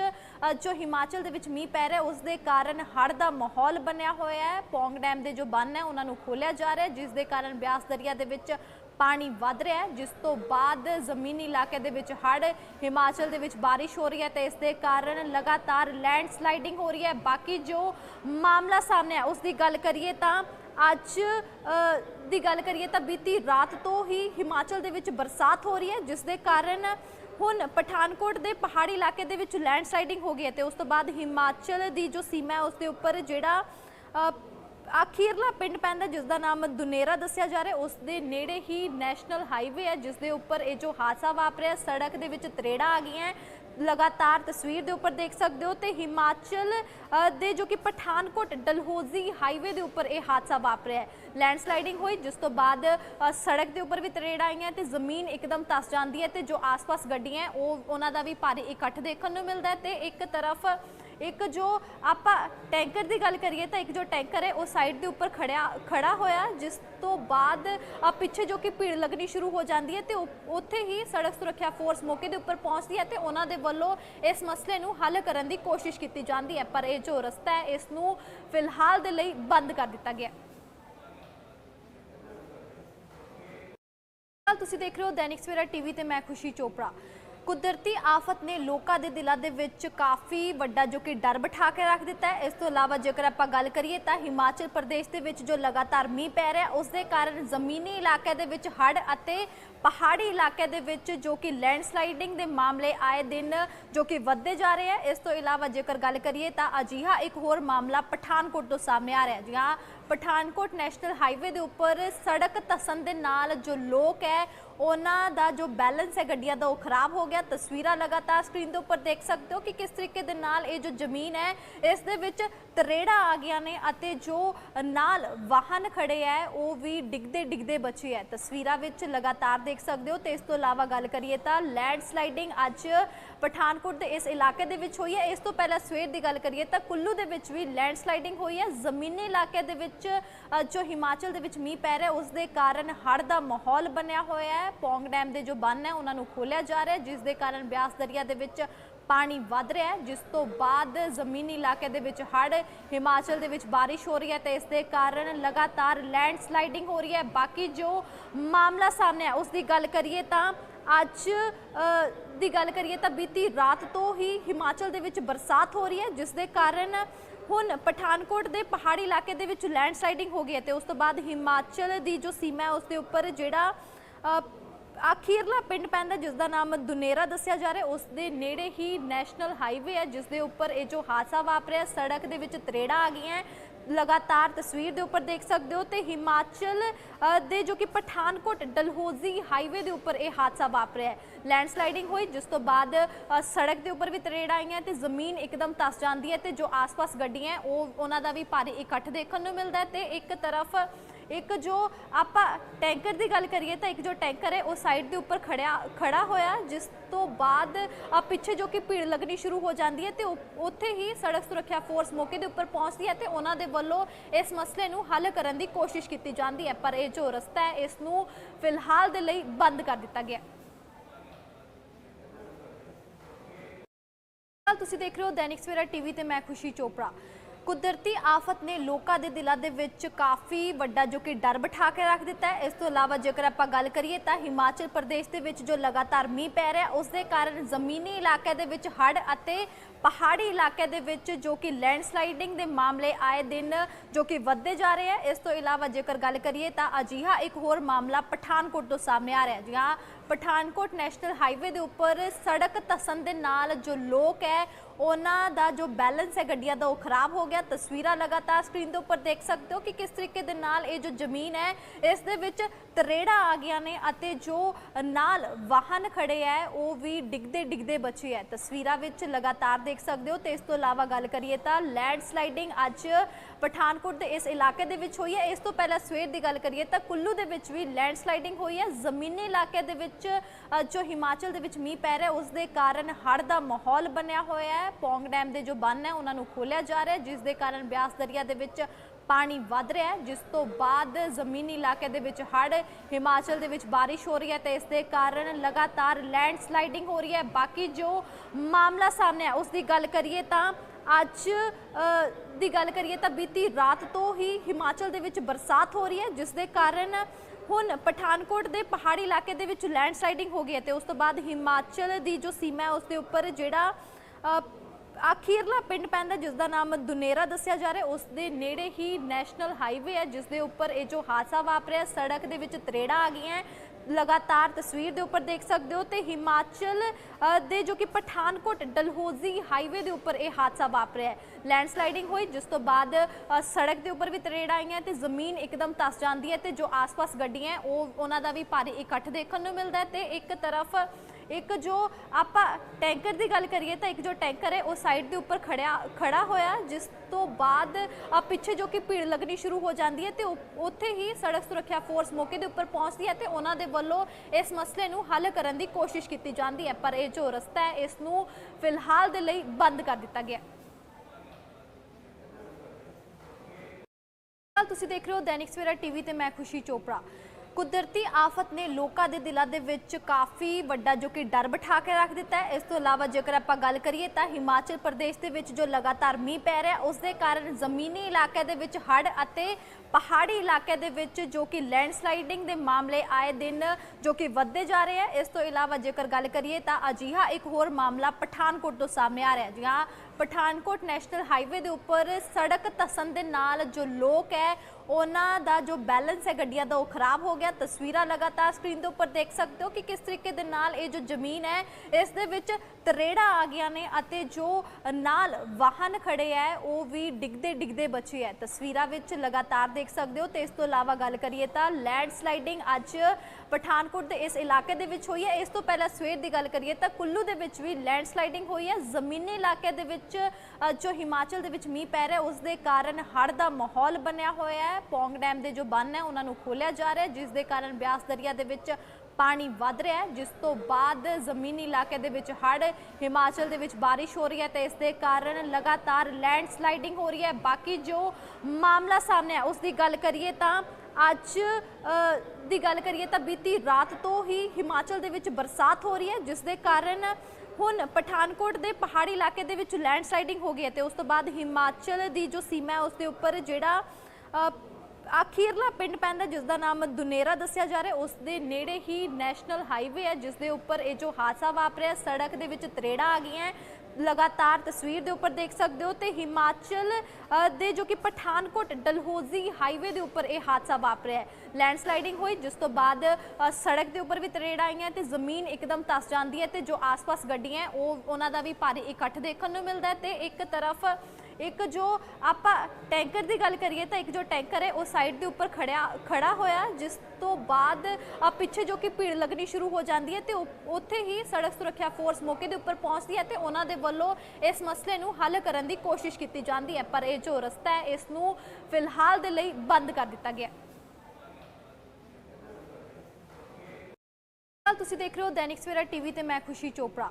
ਜੋ ਹਿਮਾਚਲ ਦੇ ਵਿੱਚ ਮੀਂਹ ਪੈ ਰਿਹਾ ਉਸ ਦੇ ਕਾਰਨ ਹੜ੍ਹ ਦਾ ਮਾਹੌਲ ਬਣਿਆ ਹੋਇਆ ਹੈ। ਪੌਂਗ ਡੈਮ ਦੇ ਜੋ ਬੰਨ ਹੈ, ਉਹਨਾਂ ਨੂੰ ਖੋਲਿਆ ਜਾ ਰਿਹਾ ਹੈ, ਜਿਸ ਦੇ ਕਾਰਨ ਬਿਆਸ ਦਰਿਆ ਦੇ ਵਿੱਚ ਪਾਣੀ ਵੱਧ ਰਿਹਾ ਹੈ। ਜਿਸ ਤੋਂ ਬਾਅਦ ਜ਼ਮੀਨੀ ਇਲਾਕੇ ਦੇ ਵਿੱਚ ਹੜ੍ਹ, ਹਿਮਾਚਲ ਦੇ ਵਿੱਚ ਬਾਰਿਸ਼ ਹੋ ਰਹੀ ਹੈ ਤੇ ਇਸ ਦੇ ਕਾਰਨ ਲਗਾਤਾਰ ਲੈਂਡ ਸਲਾਈਡਿੰਗ ਹੋ ਰਹੀ ਹੈ। ਬਾਕੀ ਜੋ ਮਾਮਲਾ ਸਾਹਮਣੇ ਹੈ ਉਸ ਦੀ ਗੱਲ ਕਰੀਏ ਤਾਂ ਅੱਜ ਦੀ ਗੱਲ ਕਰੀਏ ਤਾਂ ਬੀਤੀ ਰਾਤ ਤੋਂ ਹੀ ਹਿਮਾਚਲ ਦੇ ਵਿੱਚ ਬਰਸਾਤ ਹੋ ਰਹੀ ਹੈ ਜਿਸ ਦੇ ਕਾਰਨ ਹੁਣ ਪਠਾਨਕੋਟ ਦੇ ਪਹਾੜੀ ਇਲਾਕੇ ਦੇ ਵਿੱਚ ਲੈਂਡਸਲਾਈਡਿੰਗ ਹੋ ਗਈ ਹੈ ਤੇ ਉਸ ਤੋਂ ਬਾਅਦ ਹਿਮਾਚਲ ਦੀ ਜੋ ਸੀਮਾ ਹੈ ਉਸ ਦੇ ਉੱਪਰ ਜਿਹੜਾ ਅ, ਅਖੀਰਲਾ ਪਿੰਡ ਪੈਂਦਾ ਜਿਸ ਦਾ ਨਾਮ ਦੁਨੇਰਾ ਦੱਸਿਆ ਜਾ ਰਿਹਾ ਉਸ ਦੇ ਨੇੜੇ ਹੀ ਨੈਸ਼ਨਲ ਹਾਈਵੇ ਹੈ ਜਿਸ ਦੇ ਉੱਪਰ ਇਹ ਜੋ ਹਾਦਸਾ ਵਾਪਰਿਆ ਸੜਕ ਦੇ ਵਿੱਚ ਤਰੇੜਾਂ ਆ ਗਈਆਂ ਲਗਾਤਾਰ ਤਸਵੀਰ ਦੇ ਉੱਪਰ ਦੇਖ ਸਕਦੇ ਹੋ ਤੇ ਹਿਮਾਚਲ ਦੇ ਜੋ ਕਿ ਪਠਾਨਕੋਟ ਡਲਹੌਜ਼ੀ ਹਾਈਵੇ ਦੇ ਉੱਪਰ ਇਹ ਹਾਦਸਾ ਵਾਪਰਿਆ ਹੈ। ਲੈਂਡ ਸਲਾਈਡਿੰਗ ਹੋਈ, ਜਿਸ ਤੋਂ ਬਾਅਦ ਸੜਕ ਦੇ ਉੱਪਰ ਵੀ ਤਰੇੜਾਂ ਆਈਆਂ ਤੇ ਜ਼ਮੀਨ ਇੱਕਦਮ ਤਸ ਜਾਂਦੀ ਹੈ ਤੇ ਜੋ ਆਸ-ਪਾਸ ਗੱਡੀਆਂ ਉਹ, ਉਹਨਾਂ ਦਾ ਵੀ ਭਾਰੀ ਇਕੱਠ ਦੇਖਣ ਨੂੰ ਮਿਲਦਾ ਹੈ ਤੇ ਇੱਕ ਤਰਫ ਇੱਕ ਜੋ ਆਪਾਂ ਟੈਂਕਰ ਦੀ ਗੱਲ ਕਰੀਏ ਤਾਂ ਇੱਕ ਜੋ ਟੈਂਕਰ ਹੈ, ਉਹ ਸਾਈਡ ਦੇ ਉੱਪਰ ਖੜਿਆ, ਖੜਾ ਹੋਇਆ, ਜਿਸ ਤੋਂ ਬਾਅਦ ਆ ਪਿੱਛੇ ਜੋ ਕਿ ਭੀੜ ਲੱਗਣੀ ਸ਼ੁਰੂ ਹੋ ਜਾਂਦੀ ਹੈ ਤੇ ਉੱਥੇ ਹੀ ਸੜਕ ਸੁਰੱਖਿਆ ਫੋਰਸ ਮੌਕੇ ਦੇ ਉੱਪਰ ਪਹੁੰਚਦੀ ਹੈ ਤੇ ਉਹਨਾਂ ਦੇ ਵੱਲੋਂ ਇਸ ਮਸਲੇ ਨੂੰ ਹੱਲ ਕਰਨ ਦੀ ਕੋਸ਼ਿਸ਼ ਕੀਤੀ ਜਾਂਦੀ ਹੈ, ਪਰ ਇਹ ਜੋ ਰਸਤਾ ਹੈ, ਇਸ ਨੂੰ ਫਿਲਹਾਲ ਦੇ ਲਈ ਬੰਦ ਕਰ ਦਿੱਤਾ ਗਿਆ ਹਾਲ ਤੁਸੀਂ ਦੇਖ ਰਹੇ ਹੋ ਦੈਨਿਕ ਸਵੇਰਾ ਟੀਵੀ ਤੇ ਮੈਂ ਖੁਸ਼ੀ ਚੋਪੜਾ। ਕੁਦਰਤੀ ਆਫਤ ਨੇ ਲੋਕਾਂ ਦੇ ਦਿਲਾਂ ਦੇ ਵਿੱਚ ਕਾਫੀ ਵੱਡਾ ਜੋ ਕਿ ਡਰ ਬਿਠਾ ਕੇ ਰੱਖ ਦਿੱਤਾ ਹੈ। ਇਸ ਤੋਂ ਇਲਾਵਾ ਜੇਕਰ ਆਪਾਂ ਗੱਲ ਕਰੀਏ ਤਾਂ ਹਿਮਾਚਲ ਪ੍ਰਦੇਸ਼ ਦੇ ਵਿੱਚ ਜੋ ਲਗਾਤਾਰ ਮੀਂਹ ਪੈ ਰਿਹਾ ਉਸ ਦੇ ਕਾਰਨ ਜ਼ਮੀਨੀ ਇਲਾਕੇ ਦੇ ਵਿੱਚ ਹੜ੍ਹ ਅਤੇ ਪਹਾੜੀ ਇਲਾਕੇ ਦੇ ਵਿੱਚ ਜੋ ਕਿ ਲੈਂਡਸਲਾਈਡਿੰਗ ਦੇ ਮਾਮਲੇ ਆਏ ਦਿਨ ਜੋ ਕਿ ਵੱਧਦੇ ਜਾ ਰਹੇ ਆ ਇਸ ਤੋਂ ਇਲਾਵਾ ਜੇਕਰ ਗੱਲ ਕਰੀਏ ਤਾਂ ਅਜਿਹਾ ਇੱਕ ਹੋਰ ਮਾਮਲਾ ਪਠਾਨਕੋਟ ਤੋਂ ਸਾਹਮਣੇ ਆ ਰਿਹਾ ਜੀ ਹਾਂ ਪਠਾਨਕੋਟ ਨੈਸ਼ਨਲ ਹਾਈਵੇ ਦੇ ਉੱਪਰ ਸੜਕ ਧੱਸਣ ਦੇ ਨਾਲ ਜੋ ਲੋਕ ਹੈ, ਉਹਨਾਂ ਦਾ ਜੋ ਬੈਲੈਂਸ ਹੈ ਗੱਡੀਆਂ ਦਾ ਉਹ ਖਰਾਬ ਹੋ ਗਿਆ। ਤਸਵੀਰਾਂ ਲਗਾਤਾਰ ਸਕਰੀਨ ਦੇ ਉੱਪਰ ਦੇਖ ਸਕਦੇ ਹੋ ਕਿ ਕਿਸ ਤਰੀਕੇ ਦੇ ਨਾਲ ਇਹ ਜੋ ਜ਼ਮੀਨ ਹੈ, ਇਸ ਦੇ ਵਿੱਚ ਤਰੇੜਾ ਆ ਗਿਆ ਨੇ ਅਤੇ ਜੋ ਨਾਲ ਵਾਹਨ ਖੜੇ ਹੈ, ਉਹ ਵੀ ਡਿੱਗਦੇ ਡਿੱਗਦੇ ਬਚੇ ਹੈ। ਤਸਵੀਰਾਂ ਵਿੱਚ ਲਗਾਤਾਰ ਦੇਖ ਸਕਦੇ ਹੋ ਤੇ ਇਸ ਤੋਂ ਇਲਾਵਾ ਗੱਲ ਕਰੀਏ ਤਾਂ ਲੈਂਡ ਸਲਾਈਡਿੰਗ ਅੱਜ ਪਠਾਨਕੋਟ ਦੇ ਇਸ ਇਲਾਕੇ ਦੇ ਵਿੱਚ ਹੋਈ ਹੈ। ਇਸ ਤੋਂ ਪਹਿਲਾਂ ਸਵੇਰ ਦੀ ਗੱਲ ਕਰੀਏ ਤਾਂ ਕੁੱਲੂ ਦੇ ਵਿੱਚ ਵੀ ਲੈਂਡ ਸਲਾਈਡਿੰਗ ਹੋਈ ਹੈ। ਜ਼ਮੀਨੀ ਇਲਾਕੇ ਦੇ ਵਿੱਚ ਅ, ਜੋ ਹਿਮਾਚਲ ਦੇ ਵਿੱਚ ਮੀਂਹ ਪੈ ਰਿਹਾ ਉਸ ਦੇ ਕਾਰਨ ਹੜ੍ਹ ਦਾ ਮਾਹੌਲ ਬਣਿਆ ਹੋਇਆ ਹੈ। ਪੌਂਗ ਡੈਮ ਦੇ ਜੋ ਬੰਨ ਹੈ ਉਹਨਾਂ ਨੂੰ ਖੋਲਿਆ ਜਾ ਰਿਹਾ ਹੈ ਜਿਸ ਦੇ ਕਾਰਨ ਬਿਆਸ ਦਰਿਆ ਦੇ ਵਿੱਚ ਪਾਣੀ ਵੱਧ ਰਿਹਾ ਹੈ। ਜਿਸ ਤੋਂ ਬਾਅਦ ਜ਼ਮੀਨੀ ਇਲਾਕੇ ਦੇ ਵਿੱਚ ਹੜ੍ਹ ਹਿਮਾਚਲ ਦੇ ਵਿੱਚ ਬਾਰਿਸ਼ ਹੋ ਰਹੀ ਹੈ ਤੇ ਇਸ ਦੇ ਕਾਰਨ ਲਗਾਤਾਰ ਲੈਂਡ ਸਲਾਈਡਿੰਗ ਹੋ ਰਹੀ ਹੈ। ਬਾਕੀ ਜੋ ਮਾਮਲਾ ਸਾਹਮਣੇ ਹੈ ਉਸ ਦੀ ਗੱਲ ਕਰੀਏ ਤਾਂ ਅੱਜ ਦੀ ਗੱਲ ਕਰੀਏ ਤਾਂ ਬੀਤੀ ਰਾਤ ਤੋਂ ਹੀ ਹਿਮਾਚਲ ਦੇ ਵਿੱਚ ਬਰਸਾਤ ਹੋ ਰਹੀ ਹੈ ਜਿਸ ਦੇ ਕਾਰਨ ਹੁਣ ਪਠਾਨਕੋਟ ਦੇ ਪਹਾੜੀ ਇਲਾਕੇ ਦੇ ਵਿੱਚ ਲੈਂਡਸਲਾਈਡਿੰਗ ਹੋ ਗਈ ਹੈ ਤੇ ਉਸ ਤੋਂ ਬਾਅਦ ਹਿਮਾਚਲ ਦੀ ਜੋ ਸੀਮਾ ਹੈ ਉਸ ਦੇ ਉੱਪਰ ਜਿਹੜਾ ਅ, ਅਖੀਰਲਾ ਪਿੰਡ ਪੈਂਦਾ ਜਿਸ ਦਾ ਨਾਮ ਦੁਨੇਰਾ ਦੱਸਿਆ ਜਾ ਰਿਹਾ ਉਸ ਦੇ ਨੇੜੇ ਹੀ ਨੈਸ਼ਨਲ ਹਾਈਵੇ ਹੈ ਜਿਸ ਦੇ ਉੱਪਰ ਇਹ ਜੋ ਹਾਦਸਾ ਵਾਪਰਿਆ ਸੜਕ ਦੇ ਵਿੱਚ ਤਰੇੜਾ ਆ ਗਈਆਂ ਲਗਾਤਾਰ ਤਸਵੀਰ ਦੇ ਉੱਪਰ ਦੇਖ ਸਕਦੇ ਹੋ ਤੇ ਹਿਮਾਚਲ ਦੇ ਜੋ ਕਿ ਪਠਾਨਕੋਟ ਡਲਹੌਜ਼ੀ ਹਾਈਵੇ ਦੇ ਉੱਪਰ ਇਹ ਹਾਦਸਾ ਵਾਪਰਿਆ ਹੈ। ਲੈਂਡ ਹੋਈ, ਜਿਸ ਤੋਂ ਬਾਅਦ ਸੜਕ ਦੇ ਉੱਪਰ ਵੀ ਤਰੇੜਾਂ ਆਈਆਂ ਤੇ ਜ਼ਮੀਨ ਇੱਕਦਮ ਤਸ ਜਾਂਦੀ ਹੈ ਤੇ ਜੋ ਆਸ-ਪਾਸ ਗੱਡੀਆਂ ਉਹ, ਉਹਨਾਂ ਦਾ ਵੀ ਭਾਰੀ ਇਕੱਠ ਦੇਖਣ ਨੂੰ ਮਿਲਦਾ ਹੈ ਤੇ ਇੱਕ ਤਰਫ ਇੱਕ ਜੋ ਆਪਾਂ ਟੈਂਕਰ ਦੀ ਗੱਲ ਕਰੀਏ ਤਾਂ ਇੱਕ ਜੋ ਟੈਂਕਰ ਹੈ, ਉਹ ਸਾਈਡ ਦੇ ਉੱਪਰ ਖੜਿਆ, ਖੜਾ ਹੋਇਆ, ਜਿਸ ਤੋਂ ਬਾਅਦ ਆ ਪਿੱਛੇ ਜੋ ਕਿ ਭੀੜ ਲੱਗਣੀ ਸ਼ੁਰੂ ਹੋ ਜਾਂਦੀ ਹੈ ਤੇ ਉੱਥੇ ਹੀ ਸੜਕ ਸੁਰੱਖਿਆ ਫੋਰਸ ਮੌਕੇ ਦੇ ਉੱਪਰ ਪਹੁੰਚਦੀ ਹੈ ਤੇ ਉਹਨਾਂ ਦੇ ਵੱਲੋਂ ਇਸ ਮਸਲੇ ਨੂੰ ਹੱਲ ਕਰਨ ਦੀ ਕੋਸ਼ਿਸ਼ ਕੀਤੀ ਜਾਂਦੀ ਹੈ, ਪਰ ਇਹ ਜੋ ਰਸਤਾ ਹੈ, ਇਸ ਨੂੰ ਫਿਲਹਾਲ ਦੇ ਲਈ ਬੰਦ ਕਰ ਦਿੱਤਾ ਗਿਆ ਤੁਸੀਂ ਦੇਖ ਰਹੇ ਹੋ ਦੈਨਿਕ ਸਵੇਰਾ ਟੀਵੀ ਤੇ ਮੈਂ ਖੁਸ਼ੀ ਚੋਪੜਾ। ਕੁਦਰਤੀ ਆਫਤ ਨੇ ਲੋਕਾਂ ਦੇ ਦਿਲਾਂ ਦੇ ਵਿੱਚ ਕਾਫੀ ਵੱਡਾ ਜੋ ਕਿ ਡਰ ਬਿਠਾ ਕੇ ਰੱਖ ਦਿੱਤਾ ਹੈ। ਇਸ ਤੋਂ ਇਲਾਵਾ ਜੇਕਰ ਆਪਾਂ ਗੱਲ ਕਰੀਏ ਤਾਂ ਹਿਮਾਚਲ ਪ੍ਰਦੇਸ਼ ਦੇ ਵਿੱਚ ਜੋ ਲਗਾਤਾਰ ਮੀਂਹ ਪੈ ਰਿਹਾ, ਉਸ ਦੇ ਕਾਰਨ ਜ਼ਮੀਨੀ ਇਲਾਕੇ ਦੇ ਵਿੱਚ ਹੜ੍ਹ ਅਤੇ ਪਹਾੜੀ ਇਲਾਕੇ ਦੇ ਵਿੱਚ ਜੋ ਕਿ ਲੈਂਡਸਲਾਈਡਿੰਗ ਦੇ ਮਾਮਲੇ ਆਏ ਦਿਨ ਜੋ ਕਿ ਵੱਧਦੇ ਜਾ ਰਹੇ ਹੈ ਇਸ ਤੋਂ ਇਲਾਵਾ ਜੇਕਰ ਗੱਲ ਕਰੀਏ ਤਾਂ ਅਜੀਹਾ ਇੱਕ ਹੋਰ ਮਾਮਲਾ ਪਠਾਨਕੋਟ ਤੋਂ ਸਾਹਮਣੇ ਆ ਰਿਹਾ ਜੀ ਹਾਂ ਪਠਾਨਕੋਟ ਨੈਸ਼ਨਲ ਹਾਈਵੇ ਦੇ ਉੱਪਰ ਸੜਕ ਧੱਸਣ ਦੇ ਨਾਲ ਜੋ ਲੋਕ ਹੈ, ਉਹਨਾਂ ਦਾ ਜੋ ਬੈਲੈਂਸ ਹੈ ਗੱਡੀਆਂ ਦਾ ਉਹ ਖਰਾਬ ਹੋ ਗਿਆ। ਤਸਵੀਰਾਂ ਲਗਾਤਾਰ ਸਕਰੀਨ ਦੇ ਉੱਪਰ ਦੇਖ ਸਕਦੇ ਹੋ ਕਿ ਕਿਸ ਤਰੀਕੇ ਦੇ ਨਾਲ ਇਹ ਜੋ ਜ਼ਮੀਨ ਹੈ, ਇਸ ਦੇ ਵਿੱਚ ਤਰੇੜਾ ਆ ਗਿਆ ਨੇ ਅਤੇ ਜੋ ਨਾਲ ਵਾਹਨ ਖੜੇ ਹੈ, ਉਹ ਵੀ ਡਿੱਗਦੇ ਡਿੱਗਦੇ ਬਚੇ ਹੈ। ਤਸਵੀਰਾਂ ਵਿੱਚ ਲਗਾਤਾਰ ਦੇ ਦੇਖ ਸਕਦੇ ਹੋ ਤੇ ਇਸ ਤੋਂ ਇਲਾਵਾ ਗੱਲ ਕਰੀਏ ਤਾਂ ਲੈਂਡ ਸਲਾਈਡਿੰਗ ਅੱਜ ਪਠਾਨਕੋਟ ਦੇ ਇਸ ਇਲਾਕੇ ਦੇ ਵਿੱਚ ਹੋਈ ਹੈ। ਇਸ ਤੋਂ ਪਹਿਲਾਂ ਸਵੇਰ ਦੀ ਗੱਲ ਕਰੀਏ ਤਾਂ ਕੁੱਲੂ ਦੇ ਵਿੱਚ ਵੀ ਲੈਂਡ ਸਲਾਈਡਿੰਗ ਹੋਈ ਹੈ। ਜ਼ਮੀਨੀ ਇਲਾਕੇ ਦੇ ਵਿੱਚ ਜੋ ਹਿਮਾਚਲ ਦੇ ਵਿੱਚ ਮੀਂਹ ਪੈ ਰਿਹਾ ਉਸ ਦੇ ਕਾਰਨ ਹੜ੍ਹ ਦਾ ਮਾਹੌਲ ਬਣਿਆ ਹੋਇਆ ਹੈ। ਪੌਂਗ ਡੈਮ ਦੇ ਜੋ ਬੰਨ ਹੈ, ਉਹਨਾਂ ਨੂੰ ਖੋਲਿਆ ਜਾ ਰਿਹਾ ਜਿਸ ਦੇ ਕਾਰਨ ਬਿਆਸ ਦਰਿਆ ਦੇ ਵਿੱਚ ਪਾਣੀ ਵੱਧ ਰਿਹਾ ਹੈ, ਜਿਸ ਤੋਂ ਬਾਅਦ ਜ਼ਮੀਨੀ ਇਲਾਕੇ ਦੇ ਵਿੱਚ ਹੜ੍ਹ, ਹਿਮਾਚਲ ਦੇ ਵਿੱਚ ਬਾਰਿਸ਼ ਹੋ ਰਹੀ ਹੈ ਤੇ ਇਸ ਦੇ ਕਾਰਨ ਲਗਾਤਾਰ ਲੈਂਡਸਲਾਈਡਿੰਗ ਹੋ ਰਹੀ ਹੈ। ਬਾਕੀ ਜੋ ਮਾਮਲਾ ਸਾਹਮਣੇ ਹੈ ਉਸ ਦੀ ਗੱਲ ਕਰੀਏ ਤਾਂ ਅੱਜ ਦੀ ਗੱਲ ਕਰੀਏ ਤਾਂ ਬੀਤੀ ਰਾਤ ਤੋਂ ਹੀ ਹਿਮਾਚਲ ਦੇ ਵਿੱਚ ਬਰਸਾਤ ਹੋ ਰਹੀ ਹੈ, ਜਿਸ ਦੇ ਕਾਰਨ ਹੁਣ ਪਠਾਨਕੋਟ ਦੇ ਪਹਾੜੀ ਇਲਾਕੇ ਦੇ ਵਿੱਚ ਲੈਂਡਸਲਾਈਡਿੰਗ ਹੋ ਗਈ ਹੈ ਤੇ ਉਸ ਤੋਂ ਬਾਅਦ ਹਿਮਾਚਲ ਦੀ ਜੋ ਸੀਮਾ ਹੈ, ਉਸ ਦੇ ਉੱਪਰ ਜਿਹੜਾ ਆਖੀਰਲਾ ਪਿੰਡ ਪੈਂਦਾ ਜਿਸ ਦਾ ਨਾਮ ਦੁਨੇਰਾ ਦੱਸਿਆ ਜਾ ਰਿਹਾ ਉਸ ਦੇ ਨੇੜੇ ਹੀ ਨੈਸ਼ਨਲ ਹਾਈਵੇ ਹੈ ਜਿਸ ਦੇ ਉੱਪਰ ਇਹ ਜੋ ਹਾਦਸਾ ਵਾਪਰਿਆ ਸੜਕ ਦੇ ਵਿੱਚ ਤਰੇੜਾ ਆ ਗਈਆਂ ਲਗਾਤਾਰ ਤਸਵੀਰ ਦੇ ਉੱਪਰ ਦੇਖ ਸਕਦੇ ਹੋ ਤੇ ਹਿਮਾਚਲ ਦੇ ਜੋ ਕਿ ਪਠਾਨਕੋਟ ਡਲਹੌਜ਼ੀ ਹਾਈਵੇ ਦੇ ਉੱਪਰ ਇਹ ਹਾਦਸਾ ਵਾਪਰਿਆ ਹੈ। ਲੈਂਡ ਹੋਈ ਜਿਸ ਤੋਂ ਬਾਅਦ ਸੜਕ ਦੇ ਉੱਪਰ ਵੀ ਤਰੇੜਾਂ ਆਈਆਂ ਤੇ ਜ਼ਮੀਨ ਇੱਕਦਮ ਤਸ ਜਾਂਦੀ ਹੈ ਤੇ ਜੋ ਆਸ-ਪਾਸ ਗੱਡੀਆਂ ਹੈ, ਉਹ ਉਹਨਾਂ ਦਾ ਵੀ ਭਾਰੀ ਇਕੱਠ ਦੇਖਣ ਨੂੰ ਮਿਲਦਾ ਹੈ ਤੇ ਇੱਕ ਤਰਫ ਇੱਕ ਜੋ ਆਪਾਂ ਟੈਂਕਰ ਦੀ ਗੱਲ ਕਰੀਏ ਤਾਂ ਇੱਕ ਜੋ ਟੈਂਕਰ ਹੈ, ਉਹ ਸਾਈਡ ਦੇ ਉੱਪਰ ਖੜਿਆ, ਖੜਾ ਹੋਇਆ, ਜਿਸ ਤੋਂ ਬਾਅਦ ਆ ਪਿੱਛੇ ਜੋ ਕਿ ਭੀੜ ਲੱਗਣੀ ਸ਼ੁਰੂ ਹੋ ਜਾਂਦੀ ਹੈ ਤੇ ਉੱਥੇ ਹੀ ਸੜਕ ਸੁਰੱਖਿਆ ਫੋਰਸ ਮੌਕੇ ਦੇ ਉੱਪਰ ਪਹੁੰਚਦੀ ਹੈ ਤੇ ਉਹਨਾਂ ਦੇ ਵੱਲੋਂ ਇਸ ਮਸਲੇ ਨੂੰ ਹੱਲ ਕਰਨ ਦੀ ਕੋਸ਼ਿਸ਼ ਕੀਤੀ ਜਾਂਦੀ ਹੈ, ਪਰ ਇਹ ਜੋ ਰਸਤਾ ਹੈ, ਇਸ ਨੂੰ ਫਿਲਹਾਲ ਦੇ ਲਈ ਬੰਦ ਕਰ ਦਿੱਤਾ ਗਿਆ ਤੁਸੀਂ ਦੇਖ ਰਹੇ ਹੋ ਦੈਨਿਕ ਸਵੇਰਾ ਟੀਵੀ ਤੇ ਮੈਂ ਖੁਸ਼ੀ ਚੋਪੜਾ। ਕੁਦਰਤੀ ਆਫਤ ਨੇ ਲੋਕਾਂ ਦੇ ਦਿਲਾਂ ਦੇ ਵਿੱਚ ਕਾਫੀ ਵੱਡਾ ਜੋ ਕਿ ਡਰ ਬਿਠਾ ਕੇ ਰੱਖ ਦਿੱਤਾ ਹੈ। ਇਸ ਤੋਂ ਇਲਾਵਾ ਜੇਕਰ ਆਪਾਂ ਗੱਲ ਕਰੀਏ ਤਾਂ ਹਿਮਾਚਲ ਪ੍ਰਦੇਸ਼ ਦੇ ਵਿੱਚ ਜੋ ਲਗਾਤਾਰ ਮੀਂਹ ਪੈ ਰਿਹਾ ਉਸ ਦੇ ਕਾਰਨ ਜ਼ਮੀਨੀ ਇਲਾਕੇ ਦੇ ਵਿੱਚ ਹੜ੍ਹ ਅਤੇ ਪਹਾੜੀ ਇਲਾਕੇ ਦੇ ਵਿੱਚ ਜੋ ਕਿ ਲੈਂਡਸਲਾਈਡਿੰਗ ਦੇ ਮਾਮਲੇ ਆਏ ਦਿਨ ਜੋ ਕਿ ਵੱਧਦੇ ਜਾ ਰਹੇ ਹੈ। ਇਸ ਤੋਂ ਇਲਾਵਾ ਜੇਕਰ ਗੱਲ ਕਰੀਏ ਤਾਂ ਅਜਿਹਾ ਇੱਕ ਹੋਰ ਮਾਮਲਾ ਪਠਾਨਕੋਟ ਤੋਂ ਸਾਹਮਣੇ ਆ ਰਿਹਾ ਜੀ ਹਾਂ ਪਠਾਨਕੋਟ ਨੈਸ਼ਨਲ ਹਾਈਵੇ ਦੇ ਉੱਪਰ ਸੜਕ ਧੱਸਣ ਦੇ ਨਾਲ ਜੋ ਲੋਕ ਹੈ ਉਹਨਾਂ ਦਾ ਜੋ ਬੈਲੈਂਸ ਹੈ ਗੱਡੀਆਂ ਦਾ ਉਹ ਖਰਾਬ ਹੋ ਗਿਆ। ਤਸਵੀਰਾਂ ਲਗਾਤਾਰ ਸਕਰੀਨ ਦੇ ਉੱਪਰ ਦੇਖ ਸਕਦੇ ਹੋ ਕਿ ਕਿਸ ਤਰੀਕੇ ਦੇ ਨਾਲ ਇਹ ਜੋ ਜ਼ਮੀਨ ਹੈ, ਇਸ ਦੇ ਵਿੱਚ ਤਰੇੜਾ ਆ ਗਿਆ ਨੇ ਅਤੇ ਜੋ ਨਾਲ ਵਾਹਨ ਖੜੇ ਹੈ, ਉਹ ਵੀ ਡਿੱਗਦੇ ਡਿੱਗਦੇ ਬਚੇ ਹੈ। ਤਸਵੀਰਾਂ ਵਿੱਚ ਲਗਾਤਾਰ ਦੇਖ ਸਕਦੇ ਹੋ ਤੇ ਇਸ ਤੋਂ ਇਲਾਵਾ ਗੱਲ ਕਰੀਏ ਤਾਂ ਲੈਂਡ ਸਲਾਈਡਿੰਗ ਅੱਜ ਪਠਾਨਕੋਟ ਦੇ ਇਸ ਇਲਾਕੇ ਦੇ ਵਿੱਚ ਹੋਈ ਹੈ। ਇਸ ਤੋਂ ਪਹਿਲਾਂ ਸਵੇਰ ਦੀ ਗੱਲ ਕਰੀਏ ਤਾਂ ਕੁੱਲੂ ਦੇ ਵਿੱਚ ਵੀ ਲੈਂਡ ਸਲਾਈਡਿੰਗ ਹੋਈ ਹੈ। ਜ਼ਮੀਨੀ ਇਲਾਕੇ ਦੇ ਵਿੱਚ ਜੋ ਹਿਮਾਚਲ ਦੇ ਵਿੱਚ ਮੀਂਹ ਪੈ ਰਿਹਾ, ਉਸ ਦੇ ਕਾਰਨ ਹੜ੍ਹ ਦਾ ਮਾਹੌਲ ਬਣਿਆ ਹੋਇਆ ਹੈ। ਪੌਂਗ ਡੈਮ ਦੇ ਜੋ ਬੰਨ ਹੈ, ਉਹਨਾਂ ਨੂੰ ਖੋਲਿਆ ਜਾ ਰਿਹਾ ਹੈ, ਜਿਸ ਦੇ ਕਾਰਨ ਬਿਆਸ ਦਰਿਆ ਦੇ ਵਿੱਚ ਪਾਣੀ ਵੱਧ ਰਿਹਾ ਹੈ। ਜਿਸ ਤੋਂ ਬਾਅਦ ਜ਼ਮੀਨੀ ਇਲਾਕੇ ਦੇ ਵਿੱਚ ਹੜ੍ਹ, ਹਿਮਾਚਲ ਦੇ ਵਿੱਚ ਬਾਰਿਸ਼ ਹੋ ਰਹੀ ਹੈ ਤੇ ਇਸ ਦੇ ਕਾਰਨ ਲਗਾਤਾਰ ਲੈਂਡ ਸਲਾਈਡਿੰਗ ਹੋ ਰਹੀ ਹੈ। ਬਾਕੀ ਜੋ ਮਾਮਲਾ ਸਾਹਮਣੇ ਹੈ, ਉਸ ਦੀ ਗੱਲ ਕਰੀਏ ਤਾਂ ਅੱਜ ਦੀ ਗੱਲ ਕਰੀਏ ਤਾਂ ਬੀਤੀ ਰਾਤ ਤੋਂ ਹੀ ਹਿਮਾਚਲ ਦੇ ਵਿੱਚ ਬਰਸਾਤ ਹੋ ਰਹੀ ਹੈ, ਜਿਸ ਦੇ ਕਾਰਨ ਹੁਣ ਪਠਾਨਕੋਟ ਦੇ ਪਹਾੜੀ ਇਲਾਕੇ ਦੇ ਵਿੱਚ ਲੈਂਡਸਲਾਈਡਿੰਗ ਹੋ ਗਈ ਹੈ ਤੇ ਉਸ ਤੋਂ ਬਾਅਦ ਹਿਮਾਚਲ ਦੀ ਜੋ ਸੀਮਾ ਹੈ, ਉਸ ਦੇ ਉੱਪਰ ਜਿਹੜਾ ਅ, ਅਖੀਰਲਾ ਪਿੰਡ ਪੈਂਦਾ ਜਿਸ ਦਾ ਨਾਮ ਦੁਨੇਰਾ ਦੱਸਿਆ ਜਾ ਰਿਹਾ ਉਸ ਦੇ ਨੇੜੇ ਹੀ ਨੈਸ਼ਨਲ ਹਾਈਵੇ ਹੈ ਜਿਸ ਦੇ ਉੱਪਰ ਇਹ ਜੋ ਹਾਦਸਾ ਵਾਪਰਿਆ ਸੜਕ ਦੇ ਵਿੱਚ ਤਰੇੜਾ ਆ ਗਈਆਂ ਲਗਾਤਾਰ ਤਸਵੀਰ ਦੇ ਉੱਪਰ ਦੇਖ ਸਕਦੇ ਹੋ ਤੇ ਹਿਮਾਚਲ ਦੇ ਜੋ ਕਿ ਪਠਾਨਕੋਟ ਡਲਹੌਜ਼ੀ ਹਾਈਵੇ ਦੇ ਉੱਪਰ ਇਹ ਹਾਦਸਾ ਵਾਪਰਿਆ ਹੈ। ਲੈਂਡ ਹੋਈ ਜਿਸ ਤੋਂ ਬਾਅਦ ਸੜਕ ਦੇ ਉੱਪਰ ਵੀ ਤਰੇੜਾਂ ਆਈਆਂ ਤੇ ਜ਼ਮੀਨ ਇੱਕਦਮ ਤਸ ਜਾਂਦੀ ਹੈ ਤੇ ਜੋ ਆਸ-ਪਾਸ ਗੱਡੀਆਂ ਹੈ, ਉਹ ਉਹਨਾਂ ਦਾ ਵੀ ਭਾਰੀ ਇਕੱਠ ਦੇਖਣ ਨੂੰ ਮਿਲਦਾ ਹੈ ਤੇ ਇੱਕ ਤਰਫ ਇੱਕ ਜੋ ਆਪਾਂ ਟੈਂਕਰ ਦੀ ਗੱਲ ਕਰੀਏ ਤਾਂ ਇੱਕ ਜੋ ਟੈਂਕਰ ਹੈ, ਉਹ ਸਾਈਡ ਦੇ ਉੱਪਰ ਖੜਿਆ, ਖੜਾ ਹੋਇਆ, ਜਿਸ ਤੋਂ ਬਾਅਦ ਆ ਪਿੱਛੇ ਜੋ ਕਿ ਭੀੜ ਲੱਗਣੀ ਸ਼ੁਰੂ ਹੋ ਜਾਂਦੀ ਹੈ ਤੇ ਉੱਥੇ ਹੀ ਸੜਕ ਸੁਰੱਖਿਆ ਫੋਰਸ ਮੌਕੇ ਦੇ ਉੱਪਰ ਪਹੁੰਚਦੀ ਹੈ ਤੇ ਉਹਨਾਂ ਦੇ ਵੱਲੋਂ ਇਸ ਮਸਲੇ ਨੂੰ ਹੱਲ ਕਰਨ ਦੀ ਕੋਸ਼ਿਸ਼ ਕੀਤੀ ਜਾਂਦੀ ਹੈ, ਪਰ ਇਹ ਜੋ ਰਸਤਾ ਹੈ, ਇਸ ਨੂੰ ਫਿਲਹਾਲ ਦੇ ਲਈ ਬੰਦ ਕਰ ਦਿੱਤਾ ਗਿਆ ਹੈ। ਹਾਲ ਤੁਸੀਂ ਦੇਖ ਰਹੇ ਹੋ ਦੈਨਿਕ ਸਵੇਰਾ ਟੀਵੀ ਤੇ ਮੈਂ ਖੁਸ਼ੀ ਚੋਪੜਾ